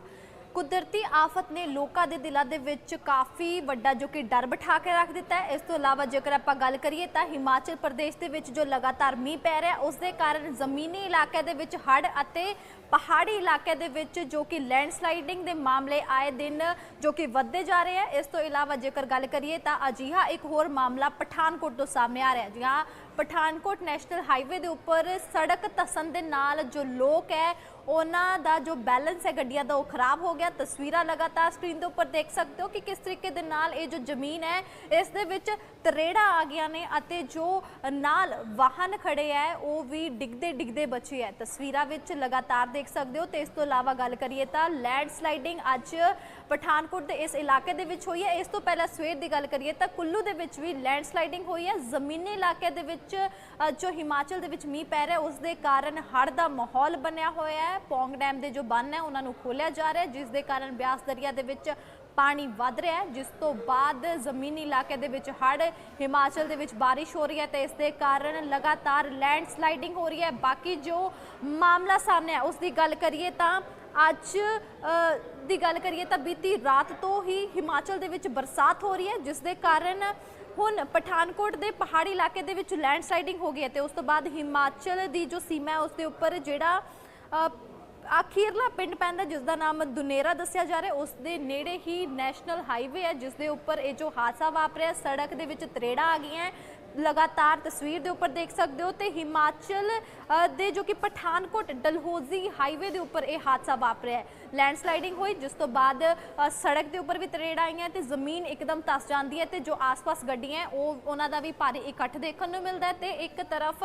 ਕੁਦਰਤੀ ਆਫਤ ਨੇ ਲੋਕਾਂ ਦੇ ਦਿਲਾਂ ਦੇ ਵਿੱਚ ਕਾਫੀ ਵੱਡਾ ਜੋ ਕਿ ਡਰ ਬਿਠਾ ਕੇ ਰੱਖ ਦਿੱਤਾ ਹੈ। ਇਸ ਤੋਂ ਇਲਾਵਾ ਜੇਕਰ ਆਪਾਂ ਗੱਲ ਕਰੀਏ ਤਾਂ ਹਿਮਾਚਲ ਪ੍ਰਦੇਸ਼ ਦੇ ਵਿੱਚ ਜੋ ਲਗਾਤਾਰ ਮੀਂਹ ਪੈ ਰਿਹਾ, ਉਸ ਦੇ ਕਾਰਨ ਜ਼ਮੀਨੀ ਇਲਾਕੇ ਦੇ ਵਿੱਚ ਹੜ੍ਹ ਅਤੇ ਪਹਾੜੀ ਇਲਾਕੇ ਦੇ ਵਿੱਚ ਜੋ ਕਿ ਲੈਂਡਸਲਾਈਡਿੰਗ ਦੇ ਮਾਮਲੇ ਆਏ ਦਿਨ ਜੋ ਕਿ ਵੱਧਦੇ ਜਾ ਰਹੇ ਹੈ। ਇਸ ਤੋਂ ਇਲਾਵਾ ਜੇਕਰ ਗੱਲ ਕਰੀਏ ਤਾਂ ਅਜਿਹਾ ਇੱਕ ਹੋਰ ਮਾਮਲਾ ਪਠਾਨਕੋਟ ਤੋਂ ਸਾਹਮਣੇ ਆ ਰਿਹਾ ਹੈ ਜੀ ਹਾਂ ਪਠਾਨਕੋਟ ਨੈਸ਼ਨਲ ਹਾਈਵੇ ਦੇ ਉੱਪਰ ਸੜਕ ਧੱਸਣ ਦੇ ਨਾਲ ਜੋ ਲੋਕ ਹੈ ਉਹਨਾਂ ਦਾ ਜੋ ਬੈਲੈਂਸ ਹੈ ਗੱਡੀਆਂ ਦਾ ਉਹ ਖਰਾਬ ਹੋ ਗਿਆ। ਤਸਵੀਰਾਂ ਲਗਾਤਾਰ ਸਕਰੀਨ ਦੇ ਉੱਪਰ ਦੇਖ ਸਕਦੇ ਹੋ ਕਿ ਕਿਸ ਤਰੀਕੇ ਦੇ ਨਾਲ ਇਹ ਜੋ ਜ਼ਮੀਨ ਹੈ, ਇਸ ਦੇ ਵਿੱਚ ਤਰੇੜਾ ਆ ਗਿਆ ਨੇ ਅਤੇ ਜੋ ਨਾਲ ਵਾਹਨ ਖੜੇ ਹੈ, ਉਹ ਵੀ ਡਿੱਗਦੇ ਡਿੱਗਦੇ ਬਚੇ ਹੈ। ਤਸਵੀਰਾਂ ਵਿੱਚ ਲਗਾਤਾਰ ਦੇਖ ਸਕਦੇ ਹੋ ਤੇ ਇਸ ਤੋਂ ਇਲਾਵਾ ਗੱਲ ਕਰੀਏ ਤਾਂ ਲੈਂਡ ਸਲਾਈਡਿੰਗ ਅੱਜ ਪਠਾਨਕੋਟ ਦੇ ਇਸ ਇਲਾਕੇ ਦੇ ਵਿੱਚ ਹੋਈ ਹੈ। ਇਸ ਤੋਂ ਪਹਿਲਾਂ ਸਵੇਰ ਦੀ ਗੱਲ ਕਰੀਏ ਤਾਂ ਕੁੱਲੂ ਦੇ ਵਿੱਚ ਵੀ ਲੈਂਡ ਸਲਾਈਡਿੰਗ ਹੋਈ ਹੈ। ਜ਼ਮੀਨੀ ਇਲਾਕੇ ਦੇ ਵਿੱਚ ਜੋ ਹਿਮਾਚਲ ਦੇ ਵਿੱਚ ਮੀਂਹ ਪੈ ਰਿਹਾ, ਉਸ ਦੇ ਕਾਰਨ ਹੜ੍ਹ ਦਾ ਮਾਹੌਲ ਬਣਿਆ ਹੋਇਆ ਹੈ। ਪੌਂਗ ਡੈਮ ਦੇ ਜੋ ਬੰਨ ਹੈ, ਉਹਨਾਂ ਨੂੰ ਖੋਲਿਆ ਜਾ ਰਿਹਾ ਹੈ, ਜਿਸ ਦੇ ਕਾਰਨ ਬਿਆਸ ਦਰਿਆ ਦੇ ਵਿੱਚ ਪਾਣੀ ਵੱਧ ਰਿਹਾ ਹੈ। ਜਿਸ ਤੋਂ ਬਾਅਦ ਜ਼ਮੀਨੀ ਇਲਾਕੇ ਦੇ ਵਿੱਚ ਹੜ੍ਹ, ਹਿਮਾਚਲ ਦੇ ਵਿੱਚ ਬਾਰਿਸ਼ ਹੋ ਰਹੀ ਹੈ ਤੇ ਇਸ ਦੇ ਕਾਰਨ ਲਗਾਤਾਰ ਲੈਂਡਸਲਾਈਡਿੰਗ ਹੋ ਰਹੀ ਹੈ। ਬਾਕੀ ਜੋ ਮਾਮਲਾ ਸਾਹਮਣੇ ਹੈ, ਉਸ ਦੀ ਗੱਲ ਕਰੀਏ ਤਾਂ ਅੱਜ ਦੀ ਗੱਲ ਕਰੀਏ ਤਾਂ ਬੀਤੀ ਰਾਤ ਤੋਂ ਹੀ ਹਿਮਾਚਲ ਦੇ ਵਿੱਚ ਬਰਸਾਤ ਹੋ ਰਹੀ ਹੈ ਜਿਸ ਦੇ ਕਾਰਨ ਹੁਣ ਪਠਾਨਕੋਟ ਦੇ ਪਹਾੜੀ ਇਲਾਕੇ ਦੇ ਵਿੱਚ ਲੈਂਡਸਲਾਈਡਿੰਗ ਹੋ ਗਈ ਹੈ ਤੇ ਉਸ ਤੋਂ ਬਾਅਦ ਹਿਮਾਚਲ ਦੀ ਜੋ ਸੀਮਾ ਹੈ ਉਸ ਦੇ ਉੱਪਰ ਜਿਹੜਾ ਅ, ਅਖੀਰਲਾ ਪਿੰਡ ਪੈਂਦਾ ਜਿਸ ਦਾ ਨਾਮ ਦੁਨੇਰਾ ਦੱਸਿਆ ਜਾ ਰਿਹਾ ਉਸ ਦੇ ਨੇੜੇ ਹੀ ਨੈਸ਼ਨਲ ਹਾਈਵੇ ਹੈ ਜਿਸ ਦੇ ਉੱਪਰ ਇਹ ਜੋ ਹਾਦਸਾ ਵਾਪਰਿਆ ਸੜਕ ਦੇ ਵਿੱਚ ਤਰੇੜਾ ਆ ਗਈਆਂ ਲਗਾਤਾਰ ਤਸਵੀਰ ਦੇ ਉੱਪਰ ਦੇਖ ਸਕਦੇ ਹੋ ਤੇ ਹਿਮਾਚਲ ਦੇ ਜੋ ਕਿ ਪਠਾਨਕੋਟ ਡਲਹੌਜ਼ੀ ਹਾਈਵੇ ਦੇ ਉੱਪਰ ਇਹ ਹਾਦਸਾ ਵਾਪਰਿਆ ਹੈ। ਲੈਂਡ ਹੋਈ ਜਿਸ ਤੋਂ ਬਾਅਦ ਸੜਕ ਦੇ ਉੱਪਰ ਵੀ ਤਰੇੜਾਂ ਆਈਆਂ ਤੇ ਜ਼ਮੀਨ ਇੱਕਦਮ ਤਸ ਜਾਂਦੀ ਹੈ ਤੇ ਜੋ ਆਸ-ਪਾਸ ਗੱਡੀਆਂ ਹੈ, ਉਹ ਉਹਨਾਂ ਦਾ ਵੀ ਭਾਰੀ ਇਕੱਠ ਦੇਖਣ ਨੂੰ ਮਿਲਦਾ ਹੈ ਤੇ ਇੱਕ ਤਰਫ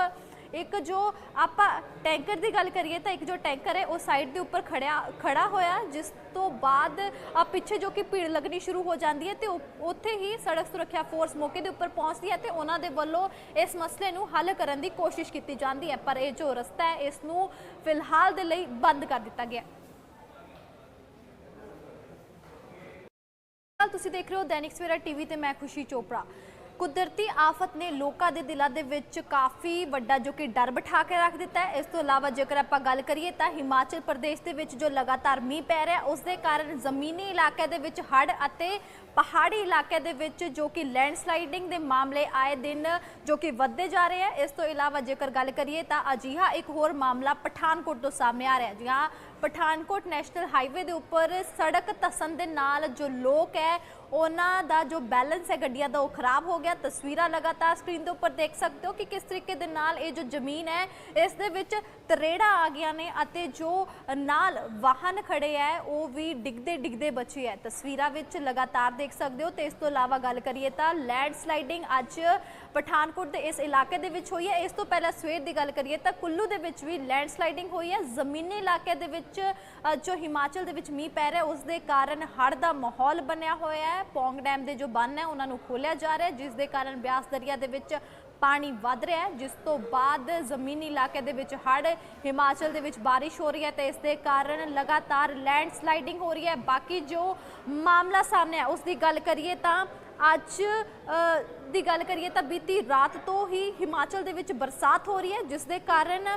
ਇੱਕ ਜੋ ਆਪਾਂ ਟੈਂਕਰ ਦੀ ਗੱਲ ਕਰੀਏ ਤਾਂ ਇੱਕ ਜੋ ਟੈਂਕਰ ਹੈ, ਉਹ ਸਾਈਡ ਦੇ ਉੱਪਰ ਖੜਿਆ, ਖੜਾ ਹੋਇਆ, ਜਿਸ ਤੋਂ ਬਾਅਦ ਆ ਪਿੱਛੇ ਜੋ ਕਿ ਭੀੜ ਲੱਗਣੀ ਸ਼ੁਰੂ ਹੋ ਜਾਂਦੀ ਹੈ ਤੇ ਉੱਥੇ ਹੀ ਸੜਕ ਸੁਰੱਖਿਆ ਫੋਰਸ ਮੌਕੇ ਦੇ ਉੱਪਰ ਪਹੁੰਚਦੀ ਹੈ ਤੇ ਉਹਨਾਂ ਦੇ ਵੱਲੋਂ ਇਸ ਮਸਲੇ ਨੂੰ ਹੱਲ ਕਰਨ ਦੀ ਕੋਸ਼ਿਸ਼ ਕੀਤੀ ਜਾਂਦੀ ਹੈ, ਪਰ ਇਹ ਜੋ ਰਸਤਾ ਹੈ, ਇਸ ਨੂੰ ਫਿਲਹਾਲ ਦੇ ਲਈ ਬੰਦ ਕਰ ਦਿੱਤਾ ਗਿਆ ਹੈ। ਹਾਲ ਤੁਸੀਂ ਦੇਖ ਰਹੇ ਹੋ ਦੈਨਿਕ ਸਵੇਰਾ ਟੀਵੀ ਤੇ ਮੈਂ ਖੁਸ਼ੀ ਚੋਪੜਾ ਕੁਦਰਤੀ ਆਫਤ ਨੇ ਲੋਕਾਂ ਦੇ ਦਿਲਾਂ ਦੇ ਵਿੱਚ ਕਾਫੀ ਵੱਡਾ ਜੋ ਕਿ ਡਰ ਬਿਠਾ ਕੇ ਰੱਖ ਦਿੱਤਾ ਹੈ। ਇਸ ਤੋਂ ਇਲਾਵਾ ਜੇਕਰ ਆਪਾਂ ਗੱਲ ਕਰੀਏ ਤਾਂ ਹਿਮਾਚਲ ਪ੍ਰਦੇਸ਼ ਦੇ ਵਿੱਚ ਜੋ ਲਗਾਤਾਰ ਮੀਂਹ ਪੈ ਰਿਹਾ, ਉਸ ਦੇ ਕਾਰਨ ਜ਼ਮੀਨੀ ਇਲਾਕੇ ਦੇ ਵਿੱਚ ਹੜ੍ਹ ਅਤੇ ਪਹਾੜੀ ਇਲਾਕੇ ਦੇ ਵਿੱਚ ਜੋ ਕਿ ਲੈਂਡਸਲਾਈਡਿੰਗ ਦੇ ਮਾਮਲੇ ਆਏ ਦਿਨ ਜੋ ਕਿ ਵੱਧਦੇ ਜਾ ਰਹੇ ਹੈ। ਇਸ ਤੋਂ ਇਲਾਵਾ ਜੇਕਰ ਗੱਲ ਕਰੀਏ ਤਾਂ ਅਜਿਹਾ ਇੱਕ ਹੋਰ ਮਾਮਲਾ ਪਠਾਨਕੋਟ ਤੋਂ ਸਾਹਮਣੇ ਆ ਰਿਹਾ ਹੈ ਜੀ ਹਾਂ ਪਠਾਨਕੋਟ ਨੈਸ਼ਨਲ ਹਾਈਵੇ ਦੇ ਉੱਪਰ ਸੜਕ ਧੱਸਣ ਦੇ ਨਾਲ ਜੋ ਲੋਕ ਹੈ ਉਹਨਾਂ ਦਾ ਜੋ ਬੈਲੈਂਸ ਹੈ ਗੱਡੀਆਂ ਦਾ ਉਹ ਖਰਾਬ ਹੋ ਗਿਆ। ਤਸਵੀਰਾਂ ਲਗਾਤਾਰ ਸਕਰੀਨ ਦੇ ਉੱਪਰ ਦੇਖ ਸਕਦੇ ਹੋ ਕਿ ਕਿਸ ਤਰੀਕੇ ਦੇ ਨਾਲ ਇਹ ਜੋ ਜ਼ਮੀਨ ਹੈ, ਇਸ ਦੇ ਵਿੱਚ ਤਰੇੜਾ ਆ ਗਿਆ ਨੇ ਅਤੇ ਜੋ ਨਾਲ ਵਾਹਨ ਖੜੇ ਹੈ, ਉਹ ਵੀ ਡਿੱਗਦੇ ਡਿੱਗਦੇ ਬਚੇ ਹੈ। ਤਸਵੀਰਾਂ ਵਿੱਚ ਲਗਾਤਾਰ ਦੇਖ ਸਕਦੇ ਹੋ ਤੇ ਇਸ ਤੋਂ ਇਲਾਵਾ ਗੱਲ ਕਰੀਏ ਤਾਂ ਲੈਂਡ ਸਲਾਈਡਿੰਗ ਅੱਜ ਪਠਾਨਕੋਟ ਦੇ ਇਸ ਇਲਾਕੇ ਦੇ ਵਿੱਚ ਹੋਈ ਹੈ। ਇਸ ਤੋਂ ਪਹਿਲਾਂ ਸਵੇਰ ਦੀ ਗੱਲ ਕਰੀਏ ਤਾਂ ਕੁੱਲੂ ਦੇ ਵਿੱਚ ਵੀ ਲੈਂਡ ਸਲਾਈਡਿੰਗ ਹੋਈ ਹੈ। ਜ਼ਮੀਨੀ ਇਲਾਕੇ ਦੇ ਵਿੱਚ ਜੋ ਹਿਮਾਚਲ ਦੇ ਵਿੱਚ ਮੀਂਹ ਪੈ ਰਿਹਾ, ਉਸ ਦੇ ਕਾਰਨ ਹੜ੍ਹ ਦਾ ਮਾਹੌਲ ਬਣਿਆ ਹੋਇਆ ਹੈ। ਪੌਂਗ ਡੈਮ ਦੇ ਜੋ ਬੰਨ ਹੈ, ਉਹਨਾਂ ਨੂੰ ਖੋਲਿਆ ਜਾ ਰਿਹਾ ਹੈ, ਜਿਸ ਦੇ ਕਾਰਨ ਬਿਆਸ ਦਰਿਆ ਦੇ ਵਿੱਚ ਪਾਣੀ ਵੱਧ ਰਿਹਾ ਹੈ, ਜਿਸ ਤੋਂ ਬਾਅਦ ਜ਼ਮੀਨੀ ਇਲਾਕੇ ਦੇ ਵਿੱਚ ਹੜ੍ਹ, ਹਿਮਾਚਲ ਦੇ ਵਿੱਚ ਬਾਰਿਸ਼ ਹੋ ਰਹੀ ਹੈ ਤੇ ਇਸ ਦੇ ਕਾਰਨ ਲਗਾਤਾਰ ਲੈਂਡਸਲਾਈਡਿੰਗ ਹੋ ਰਹੀ ਹੈ। ਬਾਕੀ ਜੋ ਮਾਮਲਾ ਸਾਹਮਣੇ ਹੈ, ਉਸ ਦੀ ਗੱਲ ਕਰੀਏ ਤਾਂ ਅੱਜ ਦੀ ਗੱਲ ਕਰੀਏ ਤਾਂ ਬੀਤੀ ਰਾਤ ਤੋਂ ਹੀ ਹਿਮਾਚਲ ਦੇ ਵਿੱਚ ਬਰਸਾਤ ਹੋ ਰਹੀ ਹੈ, ਜਿਸ ਦੇ ਕਾਰਨ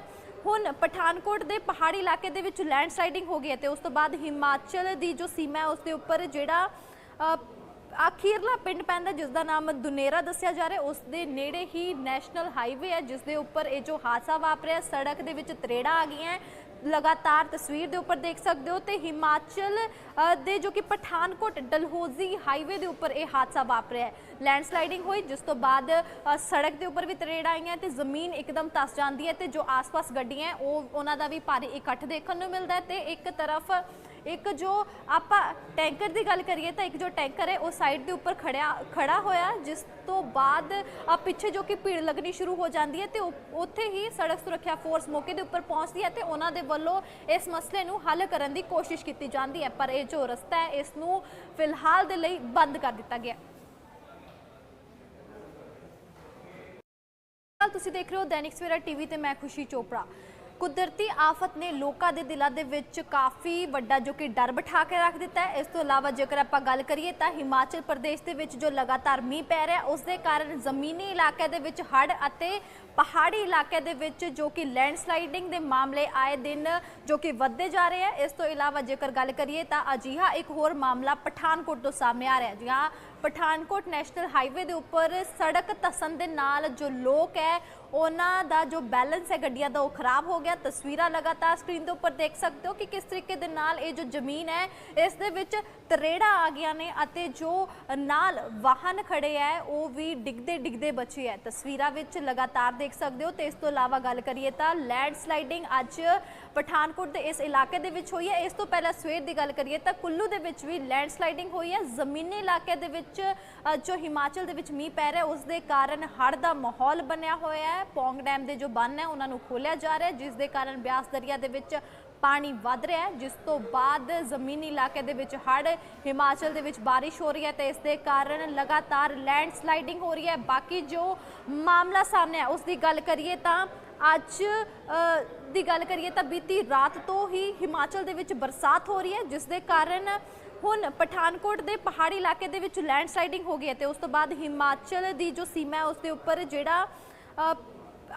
ਹੁਣ ਪਠਾਨਕੋਟ ਦੇ ਪਹਾੜੀ ਇਲਾਕੇ ਦੇ ਵਿੱਚ ਲੈਂਡਸਲਾਈਡਿੰਗ ਹੋ ਗਈ ਹੈ ਤੇ ਉਸ ਤੋਂ ਬਾਅਦ ਹਿਮਾਚਲ ਦੀ ਜੋ ਸੀਮਾ ਹੈ, ਉਸ ਦੇ ਉੱਪਰ ਜਿਹੜਾ ਅਖੀਰਲਾ ਪਿੰਡ ਪੈਂਦਾ ਜਿਸ ਦਾ ਨਾਮ ਦੁਨੇਰਾ ਦੱਸਿਆ ਜਾ ਰਿਹਾ ਉਸ ਦੇ ਨੇੜੇ ਹੀ ਨੈਸ਼ਨਲ ਹਾਈਵੇ ਹੈ ਜਿਸ ਦੇ ਉੱਪਰ ਇਹ ਜੋ ਹਾਦਸਾ ਵਾਪਰਿਆ ਸੜਕ ਦੇ ਵਿੱਚ ਤਰੇੜਾ ਆ ਗਈਆਂ ਲਗਾਤਾਰ ਤਸਵੀਰ ਦੇ ਉੱਪਰ ਦੇਖ ਸਕਦੇ ਹੋ ਤੇ ਹਿਮਾਚਲ ਦੇ ਜੋ ਕਿ ਪਠਾਨਕੋਟ ਡਲਹੌਜ਼ੀ ਹਾਈਵੇ ਦੇ ਉੱਪਰ ਇਹ ਹਾਦਸਾ ਵਾਪਰਿਆ ਹੈ। ਲੈਂਡ ਹੋਈ ਜਿਸ ਤੋਂ ਬਾਅਦ ਸੜਕ ਦੇ ਉੱਪਰ ਵੀ ਤਰੇੜਾਂ ਆਈਆਂ ਤੇ ਜ਼ਮੀਨ ਇੱਕਦਮ ਤਸ ਜਾਂਦੀ ਹੈ ਤੇ ਜੋ ਆਸ-ਪਾਸ ਗੱਡੀਆਂ ਹੈ, ਉਹ ਉਹਨਾਂ ਦਾ ਵੀ ਭਾਰੀ ਇਕੱਠ ਦੇਖਣ ਨੂੰ ਮਿਲਦਾ ਹੈ ਤੇ ਇੱਕ ਤਰਫ ਇੱਕ ਜੋ ਆਪਾਂ ਟੈਂਕਰ ਦੀ ਗੱਲ ਕਰੀਏ ਤਾਂ ਇੱਕ ਜੋ ਟੈਂਕਰ ਹੈ, ਉਹ ਸਾਈਡ ਦੇ ਉੱਪਰ ਖੜਿਆ, ਖੜਾ ਹੋਇਆ, ਜਿਸ ਤੋਂ ਬਾਅਦ ਆ ਪਿੱਛੇ ਜੋ ਕਿ ਭੀੜ ਲੱਗਣੀ ਸ਼ੁਰੂ ਹੋ ਜਾਂਦੀ ਹੈ ਤੇ ਉੱਥੇ ਹੀ ਸੜਕ ਸੁਰੱਖਿਆ ਫੋਰਸ ਮੌਕੇ ਦੇ ਉੱਪਰ ਪਹੁੰਚਦੀ ਹੈ ਤੇ ਉਹਨਾਂ ਦੇ ਵੱਲੋਂ ਇਸ ਮਸਲੇ ਨੂੰ ਹੱਲ ਕਰਨ ਦੀ ਕੋਸ਼ਿਸ਼ ਕੀਤੀ ਜਾਂਦੀ ਹੈ, ਪਰ ਇਹ ਜੋ ਰਸਤਾ ਹੈ, ਇਸ ਨੂੰ ਫਿਲਹਾਲ ਦੇ ਲਈ ਬੰਦ ਕਰ ਦਿੱਤਾ ਗਿਆ। ਹਾਲ ਤੁਸੀਂ ਦੇਖ ਰਹੇ ਹੋ ਦੈਨਿਕ ਸਵੇਰਾ ਟੀਵੀ ਤੇ ਮੈਂ ਖੁਸ਼ੀ ਚੋਪੜਾ। ਕੁਦਰਤੀ ਆਫਤ ਨੇ ਲੋਕਾਂ ਦੇ ਦਿਲਾਂ ਦੇ ਵਿੱਚ ਕਾਫੀ ਵੱਡਾ ਜੋ ਕਿ ਡਰ ਬਿਠਾ ਕੇ ਰੱਖ ਦਿੱਤਾ ਹੈ। ਇਸ ਤੋਂ ਇਲਾਵਾ ਜੇਕਰ ਆਪਾਂ ਗੱਲ ਕਰੀਏ ਤਾਂ ਹਿਮਾਚਲ ਪ੍ਰਦੇਸ਼ ਦੇ ਵਿੱਚ ਜੋ ਲਗਾਤਾਰ ਮੀਂਹ ਪੈ ਰਿਹਾ ਉਸ ਦੇ ਕਾਰਨ ਜ਼ਮੀਨੀ ਇਲਾਕੇ ਦੇ ਵਿੱਚ ਹੜ੍ਹ ਅਤੇ ਪਹਾੜੀ ਇਲਾਕੇ ਦੇ ਵਿੱਚ ਜੋ ਕਿ ਲੈਂਡਸਲਾਈਡਿੰਗ ਦੇ ਮਾਮਲੇ ਆਏ ਦਿਨ ਜੋ ਕਿ ਵੱਧਦੇ ਜਾ ਰਹੇ ਹੈ। ਇਸ ਤੋਂ ਇਲਾਵਾ ਜੇਕਰ ਗੱਲ ਕਰੀਏ ਤਾਂ ਅਜਿਹਾ ਇੱਕ ਹੋਰ ਮਾਮਲਾ ਪਠਾਨਕੋਟ ਤੋਂ ਸਾਹਮਣੇ ਆ ਰਿਹਾ ਹੈ ਜੀ ਹਾਂ ਪਠਾਨਕੋਟ ਨੈਸ਼ਨਲ ਹਾਈਵੇ ਦੇ ਉੱਪਰ ਸੜਕ ਧੱਸਣ ਦੇ ਨਾਲ ਜੋ ਲੋਕ ਹੈ, ਉਹਨਾਂ ਦਾ ਜੋ ਬੈਲੈਂਸ ਹੈ ਗੱਡੀਆਂ ਦਾ ਉਹ ਖਰਾਬ ਹੋ ਗਿਆ। ਤਸਵੀਰਾਂ ਲਗਾਤਾਰ ਸਕਰੀਨ ਦੇ ਉੱਪਰ ਦੇਖ ਸਕਦੇ ਹੋ ਕਿ ਕਿਸ ਤਰੀਕੇ ਦੇ ਨਾਲ ਇਹ ਜੋ ਜ਼ਮੀਨ ਹੈ, ਇਸ ਦੇ ਵਿੱਚ ਤਰੇੜਾ ਆ ਗਿਆ ਨੇ ਅਤੇ ਜੋ ਨਾਲ ਵਾਹਨ ਖੜੇ ਹੈ, ਉਹ ਵੀ ਡਿੱਗਦੇ ਡਿੱਗਦੇ ਬਚੇ ਹੈ। ਤਸਵੀਰਾਂ ਵਿੱਚ ਲਗਾਤਾਰ ਦੇਖ ਸਕਦੇ ਹੋ ਤੇ ਇਸ ਤੋਂ ਇਲਾਵਾ ਗੱਲ ਕਰੀਏ ਤਾਂ ਲੈਂਡ ਸਲਾਈਡਿੰਗ ਅੱਜ ਪਠਾਨਕੋਟ ਦੇ ਇਸ ਇਲਾਕੇ ਦੇ ਵਿੱਚ ਹੋਈ ਹੈ। ਇਸ ਤੋਂ ਪਹਿਲਾਂ ਸਵੇਰ ਦੀ ਗੱਲ ਕਰੀਏ ਤਾਂ ਕੁੱਲੂ ਦੇ ਵਿੱਚ ਵੀ ਲੈਂਡ ਸਲਾਈਡਿੰਗ ਹੋਈ ਹੈ। ਜ਼ਮੀਨੀ ਇਲਾਕੇ ਦੇ ਵਿੱਚ ਅ, ਜੋ ਹਿਮਾਚਲ ਦੇ ਵਿੱਚ ਮੀਂਹ ਪੈ ਰਿਹਾ ਉਸ ਦੇ ਕਾਰਨ ਹੜ੍ਹ ਦਾ ਮਾਹੌਲ ਬਣਿਆ ਹੋਇਆ ਹੈ। ਪੌਂਗ ਡੈਮ ਦੇ ਜੋ ਬੰਨ ਹੈ ਉਹਨਾਂ ਨੂੰ ਖੋਲਿਆ ਜਾ ਰਿਹਾ ਹੈ ਜਿਸ ਦੇ ਕਾਰਨ ਬਿਆਸ ਦਰਿਆ ਦੇ ਵਿੱਚ ਪਾਣੀ ਵੱਧ ਰਿਹਾ ਹੈ ਜਿਸ ਤੋਂ ਬਾਅਦ ਜ਼ਮੀਨੀ ਇਲਾਕੇ ਦੇ ਵਿੱਚ ਹੜ੍ਹ ਹਿਮਾਚਲ ਦੇ ਵਿੱਚ ਬਾਰਿਸ਼ ਹੋ ਰਹੀ ਹੈ ਤੇ ਇਸ ਦੇ ਕਾਰਨ ਲਗਾਤਾਰ ਲੈਂਡਸਲਾਈਡਿੰਗ ਹੋ ਰਹੀ ਹੈ। ਬਾਕੀ ਜੋ ਮਾਮਲਾ ਸਾਹਮਣੇ ਆ ਉਸ ਦੀ ਗੱਲ ਕਰੀਏ ਤਾਂ ਅੱਜ ਦੀ ਗੱਲ ਕਰੀਏ ਤਾਂ ਬੀਤੀ ਰਾਤ ਤੋਂ ਹੀ ਹਿਮਾਚਲ ਦੇ ਵਿੱਚ ਬਰਸਾਤ ਹੋ ਰਹੀ ਹੈ ਜਿਸ ਦੇ ਕਾਰਨ ਹੁਣ ਪਠਾਨਕੋਟ ਦੇ ਪਹਾੜੀ ਇਲਾਕੇ ਦੇ ਵਿੱਚ ਲੈਂਡਸਲਾਈਡਿੰਗ ਹੋ ਗਈ ਹੈ ਤੇ ਉਸ ਤੋਂ ਬਾਅਦ ਹਿਮਾਚਲ ਦੀ ਜੋ ਸੀਮਾ ਹੈ ਉਸ ਦੇ ਉੱਪਰ ਜਿਹੜਾ ਅ,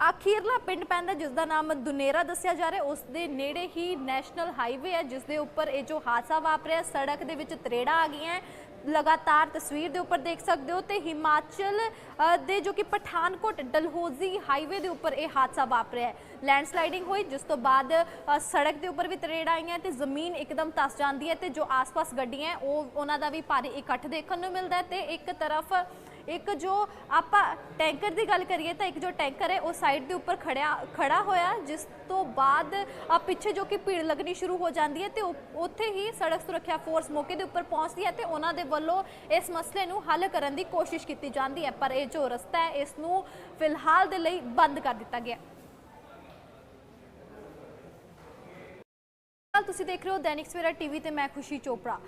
ਅਖੀਰਲਾ ਪਿੰਡ ਪੈਂਦਾ ਜਿਸ ਦਾ ਨਾਮ ਦੁਨੇਰਾ ਦੱਸਿਆ ਜਾ ਰਿਹਾ ਉਸ ਦੇ ਨੇੜੇ ਹੀ ਨੈਸ਼ਨਲ ਹਾਈਵੇ ਹੈ ਜਿਸ ਦੇ ਉੱਪਰ ਇਹ ਜੋ ਹਾਦਸਾ ਵਾਪਰਿਆ ਸੜਕ ਦੇ ਵਿੱਚ ਤਰੇੜਾ ਆ ਗਈਆਂ ਲਗਾਤਾਰ ਤਸਵੀਰ ਦੇ ਉੱਪਰ ਦੇਖ ਸਕਦੇ ਹੋ ਤੇ ਹਿਮਾਚਲ ਦੇ ਜੋ ਕਿ ਪਠਾਨਕੋਟ, ਡਲਹੌਜ਼ੀ ਹਾਈਵੇ ਦੇ ਉੱਪਰ ਇਹ ਹਾਦਸਾ ਵਾਪਰਿਆ ਹੈ। ਲੈਂਡ ਹੋਈ, ਜਿਸ ਤੋਂ ਬਾਅਦ ਸੜਕ ਦੇ ਉੱਪਰ ਵੀ ਤਰੇੜ ਆਈਆਂ ਤੇ ਜ਼ਮੀਨ ਇੱਕਦਮ ਤਸ ਜਾਂਦੀ ਹੈ ਤੇ ਜੋ ਆਸ-ਪਾਸ ਗੱਡੀਆਂ ਉਹ, ਉਹਨਾਂ ਦਾ ਵੀ ਭਾਰੀ ਇਕੱਠ ਦੇਖਣ ਨੂੰ ਮਿਲਦਾ ਹੈ ਤੇ ਇੱਕ ਤਰਫ ਇੱਕ ਜੋ ਆਪਾਂ ਟੈਂਕਰ ਦੀ ਗੱਲ ਕਰੀਏ ਤਾਂ ਇੱਕ ਜੋ ਟੈਂਕਰ ਹੈ, ਉਹ ਸਾਈਡ ਦੇ ਉੱਪਰ ਖੜਿਆ, ਖੜਾ ਹੋਇਆ, ਜਿਸ ਤੋਂ ਬਾਅਦ ਆ ਪਿੱਛੇ ਜੋ ਕਿ ਭੀੜ ਲੱਗਣੀ ਸ਼ੁਰੂ ਹੋ ਜਾਂਦੀ ਹੈ ਤੇ ਉੱਥੇ ਹੀ ਸੜਕ ਸੁਰੱਖਿਆ ਫੋਰਸ ਮੌਕੇ ਦੇ ਉੱਪਰ ਪਹੁੰਚਦੀ ਹੈ ਤੇ ਉਹਨਾਂ ਦੇ ਵੱਲੋਂ ਇਸ ਮਸਲੇ ਨੂੰ ਹੱਲ ਕਰਨ ਦੀ ਕੋਸ਼ਿਸ਼ ਕੀਤੀ ਜਾਂਦੀ ਹੈ, ਪਰ ਇਹ ਜੋ ਰਸਤਾ ਹੈ, ਇਸ ਨੂੰ ਫਿਲਹਾਲ ਦੇ ਲਈ ਬੰਦ ਕਰ ਦਿੱਤਾ ਗਿਆ। ਤੁਸੀਂ ਦੇਖ ਰਹੇ ਹੋ ਦੈਨਿਕ ਸਵੇਰਾ ਟੀਵੀ ਤੇ ਮੈਂ ਖੁਸ਼ੀ ਚੋਪੜਾ।